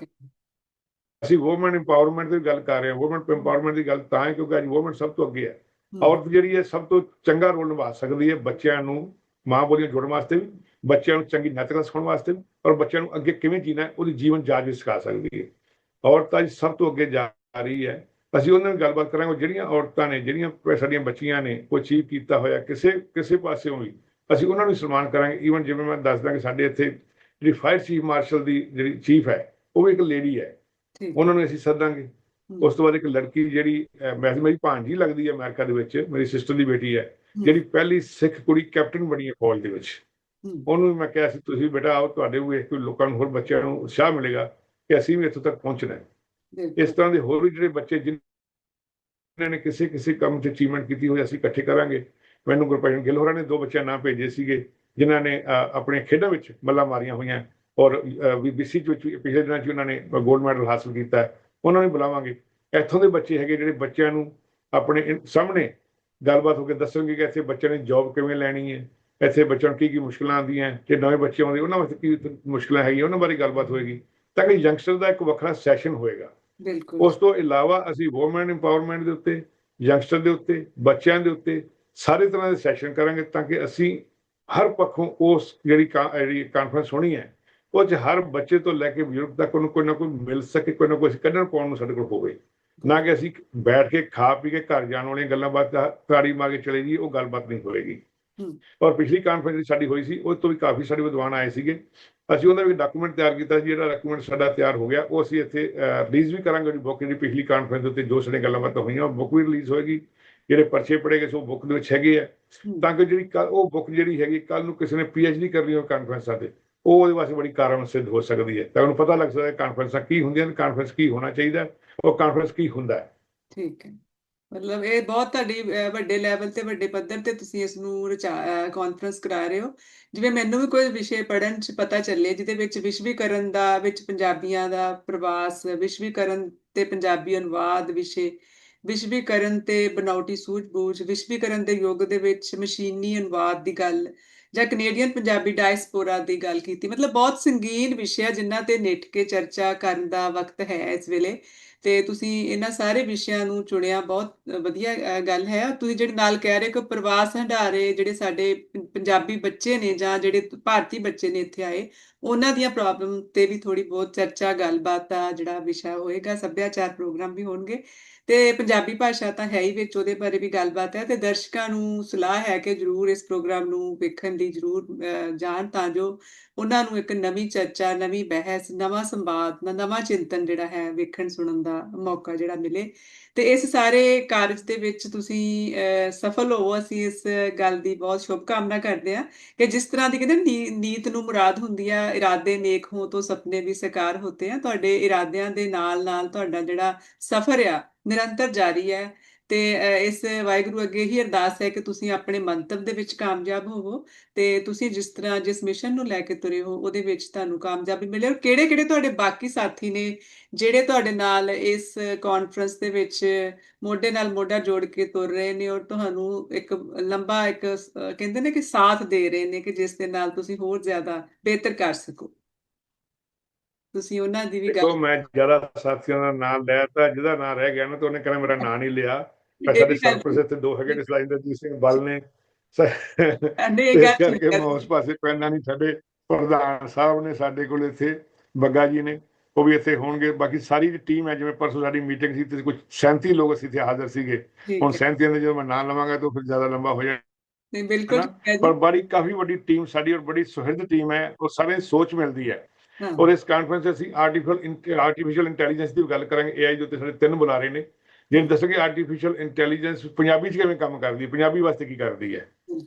ਅਸੀਂ ਵੂਮਨ ਇੰਪਾਵਰਮੈਂਟ ਦੀ ਗੱਲ ਕਰ ਰਹੇ ਹਾਂ ਵੂਮਨ ਇੰਪਾਵਰਮੈਂਟ ਦੀ ਗੱਲ ਤਾਂ ਹੈ ਕਿਉਂਕਿ ਅੱਜ ਵੂਮਨ ਸਭ ਤੋਂ ਅੱਗੇ ਹੈ। ਔਰਤ ਜਿਹੜੀ ਹੈ ਸਭ ਤੋਂ ਚੰਗਾ ਰੋਲ ਨਿਭਾ ਸਕਦੀ ਹੈ ਬੱਚਿਆਂ ਨੂੰ ਮਾਂ ਬੋਲੀਆਂ ਜੋੜਨ ਵਾਸਤੇ ਵੀ ਬੱਚਿਆਂ ਨੂੰ ਚੰਗੀ ਨੈਤਿਕਤਾ ਸਿਖਾਉਣ ਵਾਸਤੇ ਵੀ ਔਰ ਬੱਚਿਆਂ ਨੂੰ ਅੱਗੇ ਕਿਵੇਂ ਜੀਣਾ ਹੈ ਉਹਦੀ ਜੀਵਨ ਜਾਚ ਵੀ ਸਿਖਾ ਸਕਦੀ ਹੈ। ਔਰਤ ਅੱਜ ਸਭ ਤੋਂ ਅੱਗੇ ਜਾ ਰਹੀ ਹੈ। ਅਸੀਂ ਉਹਨਾਂ ਨਾਲ ਗੱਲਬਾਤ ਕਰਾਂਗੇ ਜਿਹੜੀਆਂ ਔਰਤਾਂ ਨੇ ਜਿਹੜੀਆਂ ਸਾਡੀਆਂ ਬੱਚੀਆਂ ਨੇ ਕੋਈ ਅਚੀਵ ਕੀਤਾ ਹੋਇਆ ਕਿਸੇ ਕਿਸੇ ਪਾਸਿਓਂ ਵੀ ਅਸੀਂ ਉਹਨਾਂ ਨੂੰ ਸਨਮਾਨ ਕਰਾਂਗੇ। ਈਵਨ ਜਿਵੇਂ ਮੈਂ ਦੱਸਦਾ ਕਿ ਸਾਡੇ ਇੱਥੇ ਜਿਹੜੀ ਫਾਇਰ ਚੀਫ ਮਾਰਸ਼ਲ ਦੀ ਜਿਹੜੀ ਚੀਫ ਹੈ ਉਹ ਵੀ ਇੱਕ ਲੇਡੀ ਹੈ। ਉਹਨਾਂ ਨੂੰ ਅਸੀਂ ਸੱਦਾਂਗੇ। ਉਸ ਤੋਂ ਬਾਅਦ ਇੱਕ ਲੜਕੀ ਜਿਹੜੀ ਵੈਸੇ ਮੇਰੀ ਭਾਂਜੀ ਲੱਗਦੀ ਹੈ ਅਮਰੀਕਾ ਦੇ ਵਿੱਚ ਮੇਰੀ ਸਿਸਟਰ ਦੀ ਬੇਟੀ ਹੈ। ਜਿਹੜੀ ਪਹਿਲੀ ਸਿੱਖ ਕੁੜੀ ਕੈਪਟਨ ਬਣੀ ਹੈ ਫੌਜ ਦੇ ਵਿੱਚ। ਉਹਨੂੰ ਵੀ ਮੈਂ ਕਿਹਾ ਸੀ ਤੁਸੀਂ ਬੇਟਾ ਆਓ ਤੁਹਾਡੇ ਵੇਖ ਕੇ ਲੋਕਾਂ ਨੂੰ ਹੋਰ ਬੱਚਿਆਂ ਨੂੰ ਉਤਸ਼ਾਹ ਮਿਲੇਗਾ ਕਿ ਅਸੀਂ ਵੀ ਇੱਥੋਂ ਤੱਕ ਪਹੁੰਚਣਾ ਹੈ। ਇਸ ਤਰ੍ਹਾਂ ਦੇ ਹੋਰ ਵੀ ਜਿਹੜੇ ਬੱਚੇ ਜਿਨ੍ਹਾਂ ਨੇ ਕਿਸੇ ਕਿਸੇ ਕੰਮ 'ਚ ਅਚੀਵਮੈਂਟ ਕੀਤੀ ਹੋਈ ਅਸੀਂ ਇਕੱਠੇ ਕਰਾਂਗੇ। ਮੈਨੂੰ ਗੁਰਪ੍ਰੀਤ ਗਿੱਲ ਹੋਰਾਂ ਨੇ ਦੋ ਬੱਚਿਆਂ ਨਾਂ ਭੇਜੇ ਸੀਗੇ ਜਿਨ੍ਹਾਂ ਨੇ ਆਪਣੇ ਖੇਡਾਂ ਵਿੱਚ ਮੱਲਾਂ ਮਾਰੀਆਂ ਹੋਈਆਂ ਔਰ ਬੀਬੀਸੀ ਵਿੱਚ ਵੀ ਪਿਛਲੇ ਦਿਨਾਂ 'ਚ ਉਹਨਾਂ ਨੇ 골ਡ ਮੈਡਲ ਹਾਸਲ ਕੀਤਾ। ਉਹਨਾਂ ਨੂੰ ਬੁਲਾਵਾਂਗੇ। ਇੱਥੋਂ ਦੇ ਬੱਚੇ ਹੈਗੇ ਜਿਹੜੇ ਬੱਚਿਆਂ ਨੂੰ ਆਪਣੇ ਸਾਹਮਣੇ ਗੱਲਬਾਤ ਹੋ ਕੇ ਦੱਸਣਗੇ ਕਿ ਇੱਥੇ ਬੱਚਿਆਂ ਨੇ ਜੌਬ ਕਿਵੇਂ ਲੈਣੀ ਹੈ? ਇੱਥੇ ਬੱਚਿਆਂ ਨੂੰ ਕੀ ਕੀ ਮੁਸ਼ਕਲਾਂ ਆਉਂਦੀਆਂ ਜੇ ਨਵੇਂ ਬੱਚੇ ਆਉਂਦੇ ਉਹਨਾਂ ਵਾਸਤੇ ਕੀ ਮੁਸ਼ਕਲਾਂ ਹੈਗੀਆਂ? ਉਹਨਾਂ ਬਾਰੇ ਗੱਲਬਾਤ ਹੋਏਗੀ। ਤਾਂ ਕਿ ਯੰਗਸਟਰ ਦਾ ਇੱਕ ਵੱਖਰਾ ਸੈਸ਼ਨ ਹੋਏਗਾ। ਬਿਲਕੁਲ। ਉਸ ਤੋਂ ਇਲਾਵਾ ਅਸੀਂ ਔਮਨ ਇੰਪਾਵਰਮੈਂਟ ਦੇ ਉੱਤੇ ਯੰਗਸਟਰ ਦੇ ਉੱਤੇ ਬੱਚਿਆਂ ਦੇ ਉੱਤੇ ਸਾਰੇ ਤਰ੍ਹਾਂ ਦੇ ਸੈਸ਼ਨ ਕਰਾਂਗੇ ਤਾਂ ਕਿ ਅਸੀਂ ਹਰ ਪੱਖੋਂ ਉਸ ਜਿਹੜੀ ਕਾਨਫਰੰਸ ਹੋਣੀ ਹੈ ਉਹ 'ਚ ਹਰ ਬੱਚੇ ਤੋਂ ਲੈ ਕੇ ਬਜ਼ੁਰਗ ਤੱਕ ਉਹਨੂੰ ਕੋਈ ਨਾ ਕੋਈ ਮਿਲ ਸਕੇ ਕੋਈ ਨਾ ਕੋਈ ਕੱਢਣ ਪਾਉਣ ਨੂੰ ਸਾਡੇ ਕੋਲ ਹੋਵੇ। ਨਾ ਕਿ ਅਸੀਂ ਬੈਠ ਕੇ ਖਾ ਪੀ ਕੇ ਘਰ ਜਾਣ ਵਾਲੀਆਂ ਗੱਲਾਂ ਬਾਤ ਤਾੜੀ ਮਾਰ ਕੇ ਚਲੇ ਜੀ ਉਹ ਗੱਲਬਾਤ ਨਹੀਂ ਹੋਏਗੀ। ਔਰ ਪਿਛਲੀ ਕਾਨਫਰੰਸ ਜਿਹੜੀ ਸਾਡੀ ਹੋਈ ਸੀ ਉਹ ਤੋਂ ਵੀ ਕਾਫੀ ਸਾਡੇ ਵਿਦਵਾਨ ਆਏ ਸੀਗੇ। ਅਸੀਂ ਉਹਨਾਂ ਦਾ ਵੀ ਡਾਕੂਮੈਂਟ ਤਿਆਰ ਕੀਤਾ ਸੀ ਜਿਹੜਾ ਡਾਕੂਮੈਂਟ ਸਾਡਾ ਤਿਆਰ ਹੋ ਗਿਆ ਉਹ ਅਸੀਂ ਇੱਥੇ ਰਿਲੀਜ਼ ਵੀ ਕਰਾਂਗੇ ਉਹਦੀ ਬੁੱਕ ਜਿਹੜੀ ਪਿਛਲੀ ਕਾਨਫਰੰਸ ਉੱਤੇ ਜੋ ਸਾਡੇ ਗੱਲਾਂ ਬਾਤਾਂ ਹੋਈਆਂ ਉਹ ਬੁੱਕ ਵੀ ਰਿਲੀਜ਼ ਹੋਏਗੀ। ਜਿਹੜੇ ਪਰਚੇ ਪੜੇਗੇ ਸੋ ਬੁੱਕ ਦੇ ਵਿੱਚ ਹੈਗੇ ਆ। ਤਾਂ ਕਿ ਜਿਹੜੀ ਉਹ ਬੁੱਕ ਜਿਹੜੀ ਹੈਗੀ ਕੱਲ ਨੂੰ ਕਿਸੇ ਨੇ ਪੀਐਚਡੀ ਕਰਨੀ ਹੋਵੇ ਕਾਨਫਰੰਸਾਂ ਤੇ ਉਹ ਉਹਦੇ ਵਾਸਤੇ ਬੜੀ ਕਾਰਨ ਸਿੱਧ ਹੋ ਸਕਦੀ ਹੈ। ਤਾਂ ਉਹਨੂੰ ਪਤਾ ਲੱਗ ਸਕਦਾ ਕਾਨਫਰੰਸਾਂ ਕੀ ਹੁੰਦੀਆਂ ਨੇ ਕਾਨਫਰੰਸ ਕੀ ਹੋਣਾ ਚਾਹੀਦਾ ਉਹ ਕਾਨਫਰੰਸ ਕੀ ਹੁੰਦਾ ਹੈ? ਠੀਕ ਹੈ। ਮਤਲਬ ਇਹ ਬਹੁਤ ਤੁਹਾਡੀ ਵੱਡੇ ਲੈਵਲ ਤੇ, ਵੱਡੇ ਪੱਧਰ ਤੇ ਤੁਸੀਂ ਇਸ ਨੂੰ ਕਾਨਫਰੰਸ ਕਰਾ ਰਹੇ ਹੋ। ਜਿਵੇਂ ਮੈਨੂੰ ਵੀ ਕੋਈ ਵਿਸ਼ੇ ਪੜ੍ਹਨ ਚ ਪਤਾ ਚੱਲੇ, ਜਿਹਦੇ ਵਿੱਚ ਵਿਸ਼ਵੀਕਰਨ ਦਾ, ਵਿੱਚ ਪੰਜਾਬੀਆਂ ਦਾ ਪ੍ਰਵਾਸ, ਵਿਸ਼ਵੀਕਰਨ ਤੇ ਪੰਜਾਬੀ ਅਨੁਵਾਦ ਵਿਸ਼ੇ, ਵਿਸ਼ਵੀਕਰਨ ਤੇ ਬਨਾਉਟੀ ਸੂਝ-ਬੂਝ, ਵਿਸ਼ਵੀਕਰਨ ਦੇ ਯੁੱਗ ਦੇ ਵਿੱਚ ਮਸ਼ੀਨੀ ਅਨੁਵਾਦ ਦੀ ਗੱਲ ਜਾਂ ਕੈਨੇਡੀਅਨ ਪੰਜਾਬੀ ਡਾਇਸਪੋਰਾ ਦੀ ਗੱਲ ਕੀਤੀ। ਮਤਲਬ ਬਹੁਤ ਸੰਗੀਨ ਵਿਸ਼ੇ ਆ ਜਿਨ੍ਹਾਂ ਤੇ ਨਿੱਠ ਕੇ ਚਰਚਾ ਕਰਨ ਦਾ ਵਕਤ ਹੈ ਇਸ ਵੇਲੇ। ਤੇ ਤੁਸੀਂ ਇਹਨਾਂ ਸਾਰੇ ਵਿਸ਼ਿਆਂ ਨੂੰ ਚੁਣਿਆ, ਬਹੁਤ ਵਧੀਆ ਗੱਲ ਹੈ। ਤੁਸੀਂ ਜਿਹੜੇ ਨਾਲ ਕਹਿ ਰਹੇ ਕਿ ਪ੍ਰਵਾਸ ਹੰਢਾਰੇ ਜਿਹੜੇ ਸਾਡੇ ਪੰਜਾਬੀ ਬੱਚੇ ਨੇ ਜਾਂ ਜਿਹੜੇ ਭਾਰਤੀ ਬੱਚੇ ਨੇ ਇੱਥੇ ਆਏ, ਉਹਨਾਂ ਦੀਆਂ ਪ੍ਰੋਬਲਮ ਤੇ ਵੀ ਥੋੜੀ ਬਹੁਤ ਚਰਚਾ, ਗੱਲਬਾਤ ਦਾ ਜਿਹੜਾ ਵਿਸ਼ਾ ਹੋਏਗਾ, ਸੱਭਿਆਚਾਰ ਪ੍ਰੋਗਰਾਮ ਵੀ ਹੋਣਗੇ। ਤੇ ਪੰਜਾਬੀ ਭਾਸ਼ਾ ਤਾਂ ਹੈ ਹੀ ਵਿੱਚ ਉਹਦੇ ਬਾਰੇ ਵੀ ਗੱਲਬਾਤ ਹੈ ਤੇ ਦਰਸ਼ਕਾਂ ਨੂੰ ਸਲਾਹ ਹੈ ਕਿ ਜਰੂਰ ਇਸ ਪ੍ਰੋਗਰਾਮ ਨੂੰ ਵੇਖਣ ਦੀ ਜਰੂਰ ਜਾਣ ਤਾਂ ਜੋ ਉਹਨਾਂ ਨੂੰ ਇੱਕ ਨਵੀਂ ਚਰਚਾ ਨਵੀਂ ਬਹਿਸ ਨਵਾਂ ਸੰਵਾਦ ਨਵਾਂ ਚਿੰਤਨ ਜਿਹੜਾ ਹੈ ਵੇਖਣ ਸੁਣਨ ਦਾ ਮੌਕਾ ਜਿਹੜਾ ਮਿਲੇ। ਤੇ ਇਸ ਸਾਰੇ ਕਾਰਜ ਦੇ ਵਿੱਚ ਤੁਸੀਂ ਅ, ਸਫਲ ਹੋਵੋ। ਅਸੀਂ ਇਸ ਗੱਲ ਦੀ ਬਹੁਤ ਸ਼ੁਭ ਕਾਮਨਾ ਕਰਦੇ ਹਾਂ ਕਿ ਜਿਸ ਤਰ੍ਹਾਂ ਦੀ ਕਹਿੰਦੇ ਨੀ- ਨੀਤ ਨੂੰ ਮੁਰਾਦ ਹੁੰਦੀ ਆ ਇਰਾਦੇ ਨੇਕ ਹੋ ਤੋਂ ਸੁਪਨੇ ਵੀ ਸਾਕਾਰ ਹੁੰਦੇ ਆ ਤੁਹਾਡੇ ਇਰਾਦਿਆਂ ਦੇ ਨਾਲ ਨਾਲ ਤੁਹਾਡਾ ਜਿਹੜਾ ਸਫ਼ਰ ਆ ਨਿਰੰਤਰ ਜਾਰੀ ਹੈ ਤੇ ਇਸ ਵਾਹਿਗੁਰੂ ਅੱਗੇ ਹੀ ਅਰਦਾਸ ਹੈ ਕਿ ਤੁਸੀਂ ਆਪਣੇ ਮੰਤਵ ਦੇ ਵਿੱਚ ਕਾਮਯਾਬ ਹੋਵੋ ਤੇ ਤੁਸੀਂ ਜਿਸ ਤਰ੍ਹਾਂ ਜਿਸ ਮਿਸ਼ਨ ਨੂੰ ਲੈ ਕੇ ਤੁਰੇ ਹੋ, ਉਹਦੇ ਵਿੱਚ ਤੁਹਾਨੂੰ ਕਾਮਯਾਬੀ ਮਿਲੇ। ਔਰ ਕਿਹੜੇ ਕਿਹੜੇ ਤੁਹਾਡੇ ਬਾਕੀ ਸਾਥੀ ਨੇ ਜਿਹੜੇ ਤੁਹਾਡੇ ਨਾਲ ਇਸ ਕਾਨਫਰੰਸ ਦੇ ਵਿੱਚ ਮੋਢੇ ਨਾਲ ਮੋਢਾ ਜੋੜ ਕੇ ਤੁਰ ਰਹੇ ਨੇ ਔਰ ਤੁਹਾਨੂੰ ਇੱਕ ਲੰਬਾ ਇੱਕ ਕਹਿੰਦੇ ਨੇ ਕਿ ਸਾਥ ਦੇ ਰਹੇ ਨੇ ਕਿ ਜਿਸ ਦੇ ਨਾਲ ਤੁਸੀਂ ਹੋਰ ਜ਼ਿਆਦਾ ਬਿਹਤਰ ਕਰ ਸਕੋ। ਤੁਸੀਂ ਉਹਨਾਂ ਦੀ ਵੀ ਦੇਖੋ ਮੈਂ ਜ਼ਿਆਦਾ ਸਾਥੀਆਂ ਦਾ ਨਾਮ ਲਿਆ ਤਾਂ ਜਿਹਦਾ ਨਾਮ ਰਹਿ ਗਿਆ ਨਾ ਤਾਂ ਉਹਨੇ ਕਹਿੰਦਾ ਮੇਰਾ ਨਾਂ ਨਹੀਂ ਲਿਆ। ਸਾਡੇ ਸਰਪ੍ਰਸਤ ਦੋ ਹੈਗੇ ਨੇ ਸਲਾਈਂਦਰਜੀਤ ਸਿੰਘ ਬਲ ਨੇ। ਇਸ ਗੱਲ ਕਰਕੇ ਮੈਂ ਉਸ ਪਾਸੇ ਪੈਂਦਾ ਨਹੀਂ ਸਾਡੇ ਪ੍ਰਧਾਨ ਸਾਹਿਬ ਨੇ ਸਾਡੇ ਕੋਲ ਇੱਥੇ ਬੱਗਾ ਜੀ ਨੇ। ਉਹ ਵੀ ਇੱਥੇ ਹੋਣਗੇ। ਬਾਕੀ ਸਾਰੀ ਟੀਮ ਹੈ ਜਿਵੇਂ ਪਰਸੋਂ ਸਾਡੀ ਮੀਟਿੰਗ ਸੀ ਤੇ ਕੁਝ 37 ਲੋਕ ਅਸੀਂ ਇੱਥੇ ਹਾਜ਼ਰ ਸੀਗੇ। ਹੁਣ ਹੈ। 37 ਦੇ ਜਦੋਂ ਮੈਂ ਨਾਂ ਲਵਾਂਗਾ ਤਾਂ ਫਿਰ ਜ਼ਿਆਦਾ ਲੰਬਾ ਹੋ ਜਾਣਾ ਨਹੀਂ ਬਿਲਕੁਲ ਪਰ ਜੀ। ਬੜੀ ਕਾਫੀ ਵੱਡੀ ਟੀਮ ਸਾਡੀ ਔਰ ਬੜੀ ਸੁਹਿਰਦ ਟੀਮ ਹੈ ਔਰ ਸਾਰੇ ਸੋਚ ਮਿਲਦੀ ਹਾਂ। ਔਰ ਇਸ ਕਾਨਫਰੰਸ 'ਚ ਅਸੀਂ ਆਰਟੀਫੀਸ਼ੀਅਲ ਆਰਟੀਫੀਸ਼ੀਅਲ ਇੰਟੈਲੀਜੈਂਸ ਦੀ ਗੱਲ ਕਰਾਂਗੇ ਏਆਈ ਦੇ ਉੱਤੇ ਸਾਡੇ ਤਿੰਨ ਬੁਲਾਰੇ ਨੇ ਜਿਹੜੇ ਦੱਸਣਗੇ ਆਰਟੀਫੀਸ਼ੀਅਲ ਇੰਟੈਲੀਜੈਂਸ ਪੰਜਾਬੀ 'ਚ ਕਿਵੇਂ ਕੰਮ ਕਰਦੀ ਹੈ ਪੰਜਾਬੀ ਵਾਸਤੇ ਕੀ ਕਰਦੀ ਹੈ।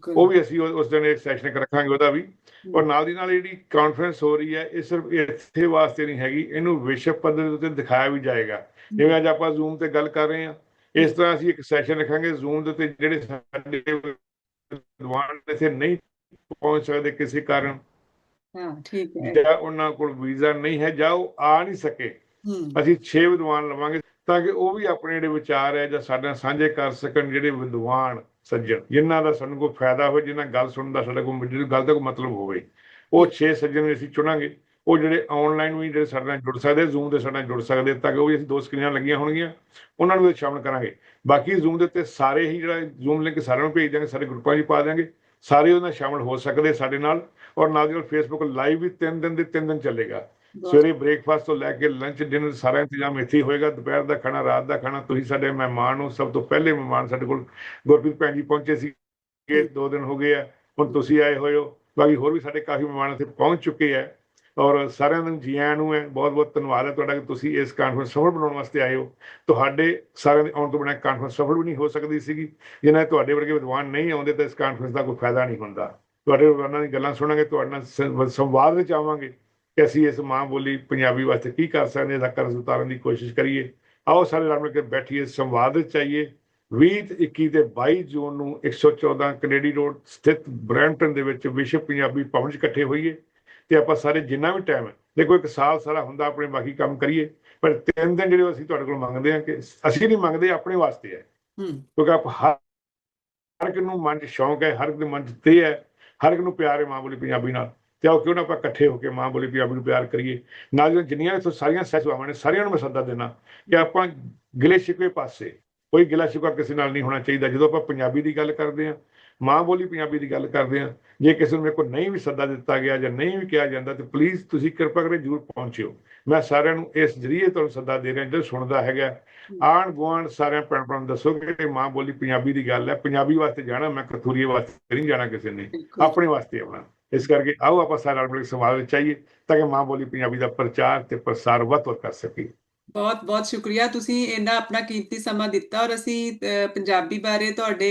ਉਹ ਵੀ ਅਸੀਂ ਉਸ ਦਿਨ ਇੱਕ ਸੈਸ਼ਨ ਰੱਖਾਂਗੇ ਉਹਦਾ ਵੀ। ਔਰ ਨਾਲ ਦੀ ਨਾਲ ਜਿਹੜੀ ਕਾਨਫਰੰਸ ਹੋ ਰਹੀ ਹੈ ਇਹ ਸਿਰਫ ਇੱਥੇ ਵਾਸਤੇ ਨਹੀਂ ਹੈਗੀ ਇਹਨੂੰ ਵਿਸ਼ਵ ਪੱਧਰ ਦੇ ਉੱਤੇ ਦਿਖਾਇਆ ਵੀ ਜਾਏਗਾ। ਜਿਵੇਂ ਅੱਜ ਆਪਾਂ ਜ਼ੂਮ ਤੇ ਗੱਲ ਕਰ ਰਹੇ ਹਾਂ ਇਸ ਤਰ੍ਹਾਂ ਅਸੀਂ ਇੱਕ ਸੈਸ਼ਨ ਰੱਖਾਂਗੇ ਜ਼ੂਮ ਦੇ ਉੱਤੇ ਜਿਹੜੇ ਸਾਡੇ ਵਿਦਵਾਨ ਇੱਥੇ ਨਹੀਂ ਪਹੁੰਚ ਸਕਦੇ ਕਿਸੇ ਕਾਰਨ। ਹਾਂ ਠੀਕ ਹੈ। ਜਾਂ ਉਹਨਾਂ ਕੋਲ ਵੀਜ਼ਾ ਨਹੀਂ ਹੈ ਜਾਂ ਉਹ ਆ ਨਹੀਂ ਸਕੇ। ਅਸੀਂ 6 ਵਿਦਵਾਨ ਲਵਾਂਗੇ ਤਾਂ ਕਿ ਉਹ ਵੀ ਆਪਣੇ ਜਿਹੜੇ ਵਿਚਾਰ ਹੈ ਜਾਂ ਸਾਡੇ ਨਾਲ ਸਾਂਝੇ ਕਰ ਸਕਣ ਜਿਹੜੇ ਵਿਦਵਾਨ ਸੱਜਣ ਜਿਨ੍ਹਾਂ ਦਾ ਸਾਨੂੰ ਕੋਈ ਫਾਇਦਾ ਹੋਵੇ ਜਿਨ੍ਹਾਂ ਗੱਲ ਸੁਣਨ ਦਾ ਸਾਡਾ ਕੋਈ ਜਿਹੜੀ ਗੱਲ ਦਾ ਕੋਈ ਮਤਲਬ ਹੋਵੇ। ਉਹ 6 ਸੱਜਣ ਅਸੀਂ ਚੁਣਾਂਗੇ। ਉਹ ਜਿਹੜੇ ਆਨਲਾਈਨ ਵੀ ਜਿਹੜੇ ਸਾਡੇ ਨਾਲ ਜੁੜ ਸਕਦੇ ਜ਼ੂਮ ਦੇ ਸਾਡੇ ਨਾਲ ਜੁੜ ਸਕਦੇ ਤਾਂ ਕਿ ਉਹ ਵੀ ਅਸੀਂ ਦੋ ਸਕਰੀਨਾਂ ਲੱਗੀਆਂ ਹੋਣਗੀਆਂ। ਉਹਨਾਂ ਨੂੰ ਵੀ ਸ਼ਾਮਲ ਕਰਾਂਗੇ। ਬਾਕੀ ਜ਼ੂਮ ਦੇ ਉੱਤੇ ਸਾਰੇ ਹੀ ਜਿਹੜਾ ਜ਼ੂਮ ਲਿੰਕ ਸਾਰਿਆਂ ਨੂੰ ਭੇਜ ਦਿਆਂਗੇ ਸਾਰੇ ਗਰੁੱਪਾਂ 'ਚ ਪਾ ਦਿਆਂਗੇ। ਸਾਰੇ ਉਹਨਾਂ ਸ਼ਾਮਲ ਹੋ ਸਕਦੇ ਸਾਡੇ ਨਾਲ। ਔਰ ਨਾਲ ਦੀ ਨਾਲ ਫੇਸਬੁੱਕ ਲਾਈਵ ਵੀ ਤਿੰਨ ਦਿਨ ਦੇ ਤਿੰਨ ਦਿਨ ਚੱਲੇਗਾ। ਸਵੇਰੇ ਬ੍ਰੇਕਫਾਸਟ ਤੋਂ ਲੈ ਕੇ ਲੰਚ ਡਿਨਰ ਸਾਰਾ ਇੰਤਜ਼ਾਮ ਇੱਥੇ ਹੀ ਹੋਏਗਾ। ਦੁਪਹਿਰ ਦਾ ਖਾਣਾ ਰਾਤ ਦਾ ਖਾਣਾ ਤੁਸੀਂ ਸਾਡੇ ਮਹਿਮਾਨ ਹੋ ਸਭ ਤੋਂ ਪਹਿਲੇ ਮਹਿਮਾਨ ਸਾਡੇ ਕੋਲ ਗੁਰਪ੍ਰੀਤ ਭੈਣ ਜੀ ਪਹੁੰਚੇ ਸੀ। ਕਿ ਦੋ ਦਿਨ ਹੋ ਗਏ ਆ ਹੁਣ ਤੁਸੀਂ ਆਏ ਹੋਏ ਹੋ। ਬਾਕੀ ਹੋਰ ਵੀ ਸਾਡੇ ਕਾਫੀ ਮਹਿਮਾਨ ਇੱਥੇ ਪਹੁੰਚ ਚੁੱਕੇ ਆ। ਔਰ ਸਾਰਿਆਂ ਨੂੰ ਜੀ ਆਇਆਂ ਨੂੰ ਹੈ ਬਹੁਤ ਬਹੁਤ ਧੰਨਵਾਦ ਹੈ ਤੁਹਾਡਾ ਕਿ ਤੁਸੀਂ ਇਸ ਕਾਨਫਰੰਸ ਸਫਲ ਬਣਾਉਣ ਵਾਸਤੇ ਆਏ ਹੋ। ਤੁਹਾਡੇ ਸਾਰਿਆਂ ਦੇ ਆਉਣ ਤੋਂ ਬਿਨਾਂ ਕਾਨਫਰੰਸ ਸਫਲ ਵੀ ਨਹੀਂ ਹੋ ਸਕਦੀ ਸੀਗੀ। ਜਿਨ੍ਹਾਂ ਤੁਹਾਡੇ ਵਰਗੇ ਵਿਦਵਾਨ ਨਹੀਂ ਆਉਂਦੇ ਤਾਂ ਇਸ ਕਾਨਫਰੰਸ ਦਾ ਕੋਈ ਫਾਇਦਾ ਨਹੀਂ ਹੁੰਦਾ। ਤੁਹਾਡੇ ਵਿਦਵਾਨਾਂ ਦੀ ਗੱਲਾਂ ਸੁਣਾਂਗੇ ਤੁਹਾਡੇ ਨਾਲ ਸੰਵਾਦ ਵਿੱਚ ਆਵਾਂਗੇ ਕਿ ਅਸੀਂ ਇਸ ਮਾਂ ਬੋਲੀ ਪੰਜਾਬੀ ਵਾਸਤੇ ਕੀ ਕਰ ਸਕਦੇ ਹਾਂ ਇਹਦਾ ਕਰਜ਼ ਉਤਾਰਨ ਦੀ ਕੋਸ਼ਿਸ਼ ਕਰੀਏ। ਆਓ ਸਾਰੇ ਰਲ ਮਿਲ ਕੇ ਬੈਠੀਏ ਸੰਵਾਦ ਵਿੱਚ ਆਈਏ। 20 ਤੇ 21 ਤੇ 22 ਜੂਨ ਨੂੰ 114 ਕੈਨੇਡੀ ਰੋਡ ਸਥਿਤ ਬਰੈਂਪਟਨ ਦੇ ਵਿੱਚ ਵਿਸ਼ਵ ਪੰਜਾਬੀ ਭਵਨ 'ਚ ਇਕੱਠੇ ਹੋਈਏ ਤੇ ਆਪਾਂ ਸਾਰੇ ਜਿੰਨਾ ਵੀ ਟਾਈਮ ਹੈ ਦੇਖੋ ਇੱਕ ਸਾਲ ਸਾਰਾ ਹੁੰਦਾ ਆਪਣੇ ਬਾਕੀ ਕੰਮ ਕਰੀਏ ਪਰ ਤਿੰਨ ਦਿਨ ਜਿਹੜੇ ਅਸੀਂ ਤੁਹਾਡੇ ਕੋਲ ਮੰਗਦੇ ਹਾਂ ਕਿ ਅਸੀਂ ਨਹੀਂ ਮੰਗਦੇ ਆਪਣੇ ਵਾਸਤੇ ਹੈ। ਹੂੰ। ਕਿਉਂਕਿ ਆਪ ਹਰ ਹਰ ਇੱਕ ਨੂੰ ਮਨ 'ਚ ਸ਼ੌਂਕ ਹੈ ਹਰ ਇੱਕ ਦੇ ਮਨ 'ਚ ਤੇ ਹੈ। ਹਰ ਇੱਕ ਨੂੰ ਪਿਆਰ ਹੈ ਮਾਂ ਬੋਲੀ ਪੰਜਾਬੀ ਨਾਲ। ਤੇ ਆਓ ਕਿਉਂ ਨਾ ਆਪਾਂ ਇਕੱਠੇ ਹੋ ਕੇ ਮਾਂ ਬੋਲੀ ਪੰਜਾਬੀ ਨੂੰ ਪਿਆਰ ਕਰੀਏ। ਨਾਲ ਦੀਆਂ ਜਿੰਨੀਆਂ ਇੱਥੋਂ ਸਾਰੀਆਂ ਸਹਿਸਵਾਵਾਂ ਨੇ, ਸਾਰਿਆਂ ਨੂੰ ਮੈਂ ਸੱਦਾ ਦੇਣਾ ਕਿ ਆਪਾਂ ਗਿਲੇ ਸ਼ਿਕਵੇ ਪਾਸੇ, ਕੋਈ ਗਿਲਾ ਸ਼ਿਕਵਾ ਕਿਸੇ ਨਾਲ ਨਹੀਂ ਹੋਣਾ ਚਾਹੀਦਾ। ਜਦੋਂ ਆਪਾਂ ਪੰਜਾਬੀ ਦੀ ਗੱਲ ਕਰਦੇ ਹਾਂ ਮਾਂ ਬੋਲੀ ਪੰਜਾਬੀ ਦੀ ਗੱਲ ਕਰਦੇ ਹਾਂ। ਜੇ ਕਿਸੇ ਨੂੰ ਮੇਰੇ ਕੋਲ ਨਹੀਂ ਵੀ ਸੱਦਾ ਦਿੱਤਾ ਗਿਆ ਜਾਂ ਨਹੀਂ ਵੀ ਕਿਹਾ ਜਾਂਦਾ ਤੇ ਪਲੀਜ਼ ਤੁਸੀਂ ਕਿਰਪਾ ਕਰਕੇ ਜਰੂਰ ਪਹੁੰਚਿਓ। ਮੈਂ ਸਾਰਿਆਂ ਨੂੰ ਇਸ ਜਰੀਏ ਤੁਹਾਨੂੰ ਸੱਦਾ ਦੇ ਰਿਹਾ ਜਿਹੜਾ ਸੁਣਦਾ ਹੈਗਾ। ਆਣ ਗੁਆਂਢ ਸਾਰਿਆਂ ਭੈਣ ਭਰਾਵਾਂ ਨੂੰ ਦੱਸੋ ਕਿ ਮਾਂ ਬੋਲੀ ਪੰਜਾਬੀ ਦੀ ਗੱਲ ਹੈ। ਪੰਜਾਬੀ ਵਾਸਤੇ ਜਾਣਾ ਮੈਂ ਕਥੂਰੀਏ ਵਾਸਤੇ ਨਹੀਂ ਜਾਣਾ ਕਿਸੇ ਨੇ। ਆਪਣੇ ਵਾਸਤੇ ਆਉਣਾ। ਇਸ ਕਰਕੇ ਆਓ ਆਪਾਂ ਸਾਰੇ ਰਲ ਮਿਲ ਕੇ ਸਮਾਜ ਵਿੱਚ ਆਈਏ ਤਾਂ ਕਿ ਮਾਂ ਬੋਲੀ ਪੰਜਾਬੀ ਦਾ ਪ੍ਰਚਾਰ ਤੇ ਪ੍ਰਸਾਰ ਵੱਧ ਤੋਂ ਵੱਧ ਕਰ ਸਕੀਏ। ਬਹੁਤ ਬਹੁਤ ਸ਼ੁਕਰੀਆ। ਤੁਸੀਂ ਇੰਨਾ ਆਪਣਾ ਕੀਮਤੀ ਸਮਾਂ ਦਿੱਤਾ ਔਰ ਅਸੀਂ ਅ, ਪੰਜਾਬੀ ਬਾਰੇ ਤੁਹਾਡੇ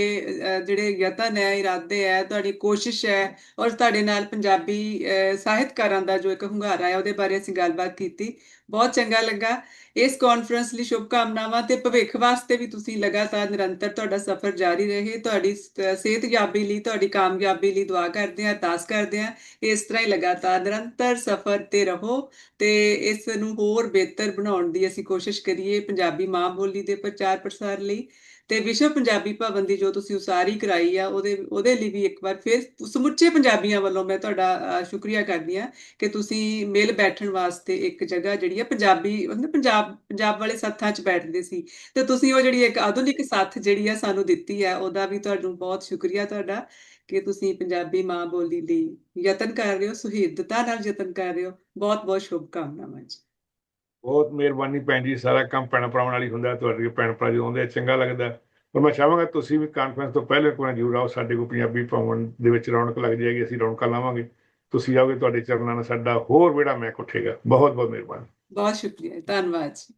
ਜਿਹੜੇ ਯਤਨ ਹੈ ਇਰਾਦੇ ਹੈ ਤੁਹਾਡੀ ਕੋਸ਼ਿਸ਼ ਹੈ ਔਰ ਤੁਹਾਡੇ ਨਾਲ ਪੰਜਾਬੀ ਅ, ਸਾਹਿਤਕਾਰਾਂ ਦਾ ਜੋ ਇੱਕ ਹੁੰਗਾਰਾ ਹੈ ਉਹਦੇ ਬਾਰੇ ਅਸੀਂ ਗੱਲਬਾਤ ਕੀਤੀ। ਬਹੁਤ ਚੰਗਾ ਲੱਗਾ। ਇਸ ਕਾਨਫਰੰਸ ਲਈ ਸ਼ੁਭ ਕਾਮਨਾਵਾਂ ਤੇ ਭਵਿੱਖ ਵਾਸਤੇ ਵੀ ਤੁਸੀਂ ਲਗਾਤਾਰ ਨਿਰੰਤਰ ਤੁਹਾਡਾ ਸਫ਼ਰ ਜਾਰੀ ਰਹੇ। ਤੁਹਾਡੀ ਸਿਹਤਯਾਬੀ ਲਈ, ਤੁਹਾਡੀ ਕਾਮਯਾਬੀ ਲਈ ਦੁਆ ਕਰਦੇ ਹਾਂ, ਅਰਦਾਸ ਕਰਦੇ ਹਾਂ ਇਸ ਤਰ੍ਹਾਂ ਹੀ ਲਗਾਤਾਰ ਨਿਰੰਤਰ ਸਫ਼ਰ ਤੇ ਰਹੋ ਤੇ ਇਸ ਨੂੰ ਹੋਰ ਬਿਹਤਰ ਬਣਾਉਣ ਦੀ ਅਸੀਂ ਕੋਸ਼ਿਸ਼ ਕਰੀਏ ਪੰਜਾਬੀ ਮਾਂ ਬੋਲੀ ਦੇ ਪ੍ਰਚਾਰ ਪ੍ਰਸਾਰ ਲਈ। ਤੇ ਵਿਸ਼ਵ ਪੰਜਾਬੀ ਭਵਨ ਦੀ ਜੋ ਤੁਸੀਂ ਉਸਾਰੀ ਕਰਾਈ ਆ, ਉਹਦੇ ਉਹਦੇ ਲਈ ਵੀ ਇੱਕ ਵਾਰ ਫਿਰ ਸਮੁੱਚੇ ਪੰਜਾਬੀਆਂ ਵੱਲੋਂ ਮੈਂ ਤੁਹਾਡਾ ਸ਼ੁਕਰੀਆ ਕਰਦੀ ਆ ਕਿ ਤੁਸੀਂ ਮਿਲ ਬੈਠਣ ਵਾਸਤੇ ਇੱਕ ਜਗ੍ਹਾ ਜਿਹੜੀ ਆ ਪੰਜਾਬੀ ਉਹਨੇ ਪੰਜਾਬ ਪੰਜਾਬ ਵਾਲੇ ਸੱਥਾਂ 'ਚ ਬੈਠਦੇ ਸੀ। ਤੇ ਤੁਸੀਂ ਉਹ ਜਿਹੜੀ ਇੱਕ ਆਧੁਨਿਕ ਸੱਥ ਜਿਹੜੀ ਆ ਸਾਨੂੰ ਦਿੱਤੀ ਆ ਉਹਦਾ ਵੀ ਤੁਹਾਨੂੰ ਬਹੁਤ ਸ਼ੁਕਰੀਆ ਤੁਹਾਡਾ ਕਿ ਤੁਸੀਂ ਪੰਜਾਬੀ ਮਾਂ ਬੋਲੀ ਲਈ ਯਤਨ ਕਰ ਰਹੇ ਹੋ, ਸੁਹਿਰਦਤਾ ਨਾਲ ਯਤਨ ਕਰ ਰਹੇ ਹੋ। ਬਹੁਤ ਬਹੁਤ ਸ਼ੁਭ ਕਾਮਨਾਵਾਂ ਜੀ। ਬਹੁਤ ਮਿਹਰਬਾਨੀ ਭੈਣ ਜੀ ਸਾਰਾ ਕੰਮ ਭੈਣ ਭਰਾਵਾਂ ਨਾਲ ਹੀ ਹੁੰਦਾ ਤੁਹਾਡੇ ਭੈਣ ਭਰਾ ਜਦੋਂ ਆਉਂਦੇ ਆ, ਚੰਗਾ ਲੱਗਦਾ। ਪਰ ਮੈਂ ਚਾਹਾਂਗਾ ਤੁਸੀਂ ਵੀ ਕਾਨਫਰੰਸ ਤੋਂ ਪਹਿਲੇ ਕੋਈ ਜ਼ਰੂਰ ਆਓ ਸਾਡੇ ਕੋਲ ਪੰਜਾਬੀ ਭਵਨ ਦੇ ਵਿੱਚ ਰੌਣਕ ਲੱਗ ਜਾਏਗੀ ਅਸੀਂ ਰੌਣਕਾਂ ਲਾਵਾਂਗੇ। ਤੁਸੀਂ ਆਓਗੇ ਤੁਹਾਡੇ ਚਰਨਾਂ ਨਾਲ ਸਾਡਾ ਹੋਰ ਵਿੜਾ ਮੈਂ ਉੱਠੇਗਾ ਬਹੁਤ ਬਹੁਤ ਮਿਹਰਬਾਨੀ। ਬਹੁਤ ਸ਼ੁਕਰੀਆ ਧੰਨਵਾਦ ਜੀ।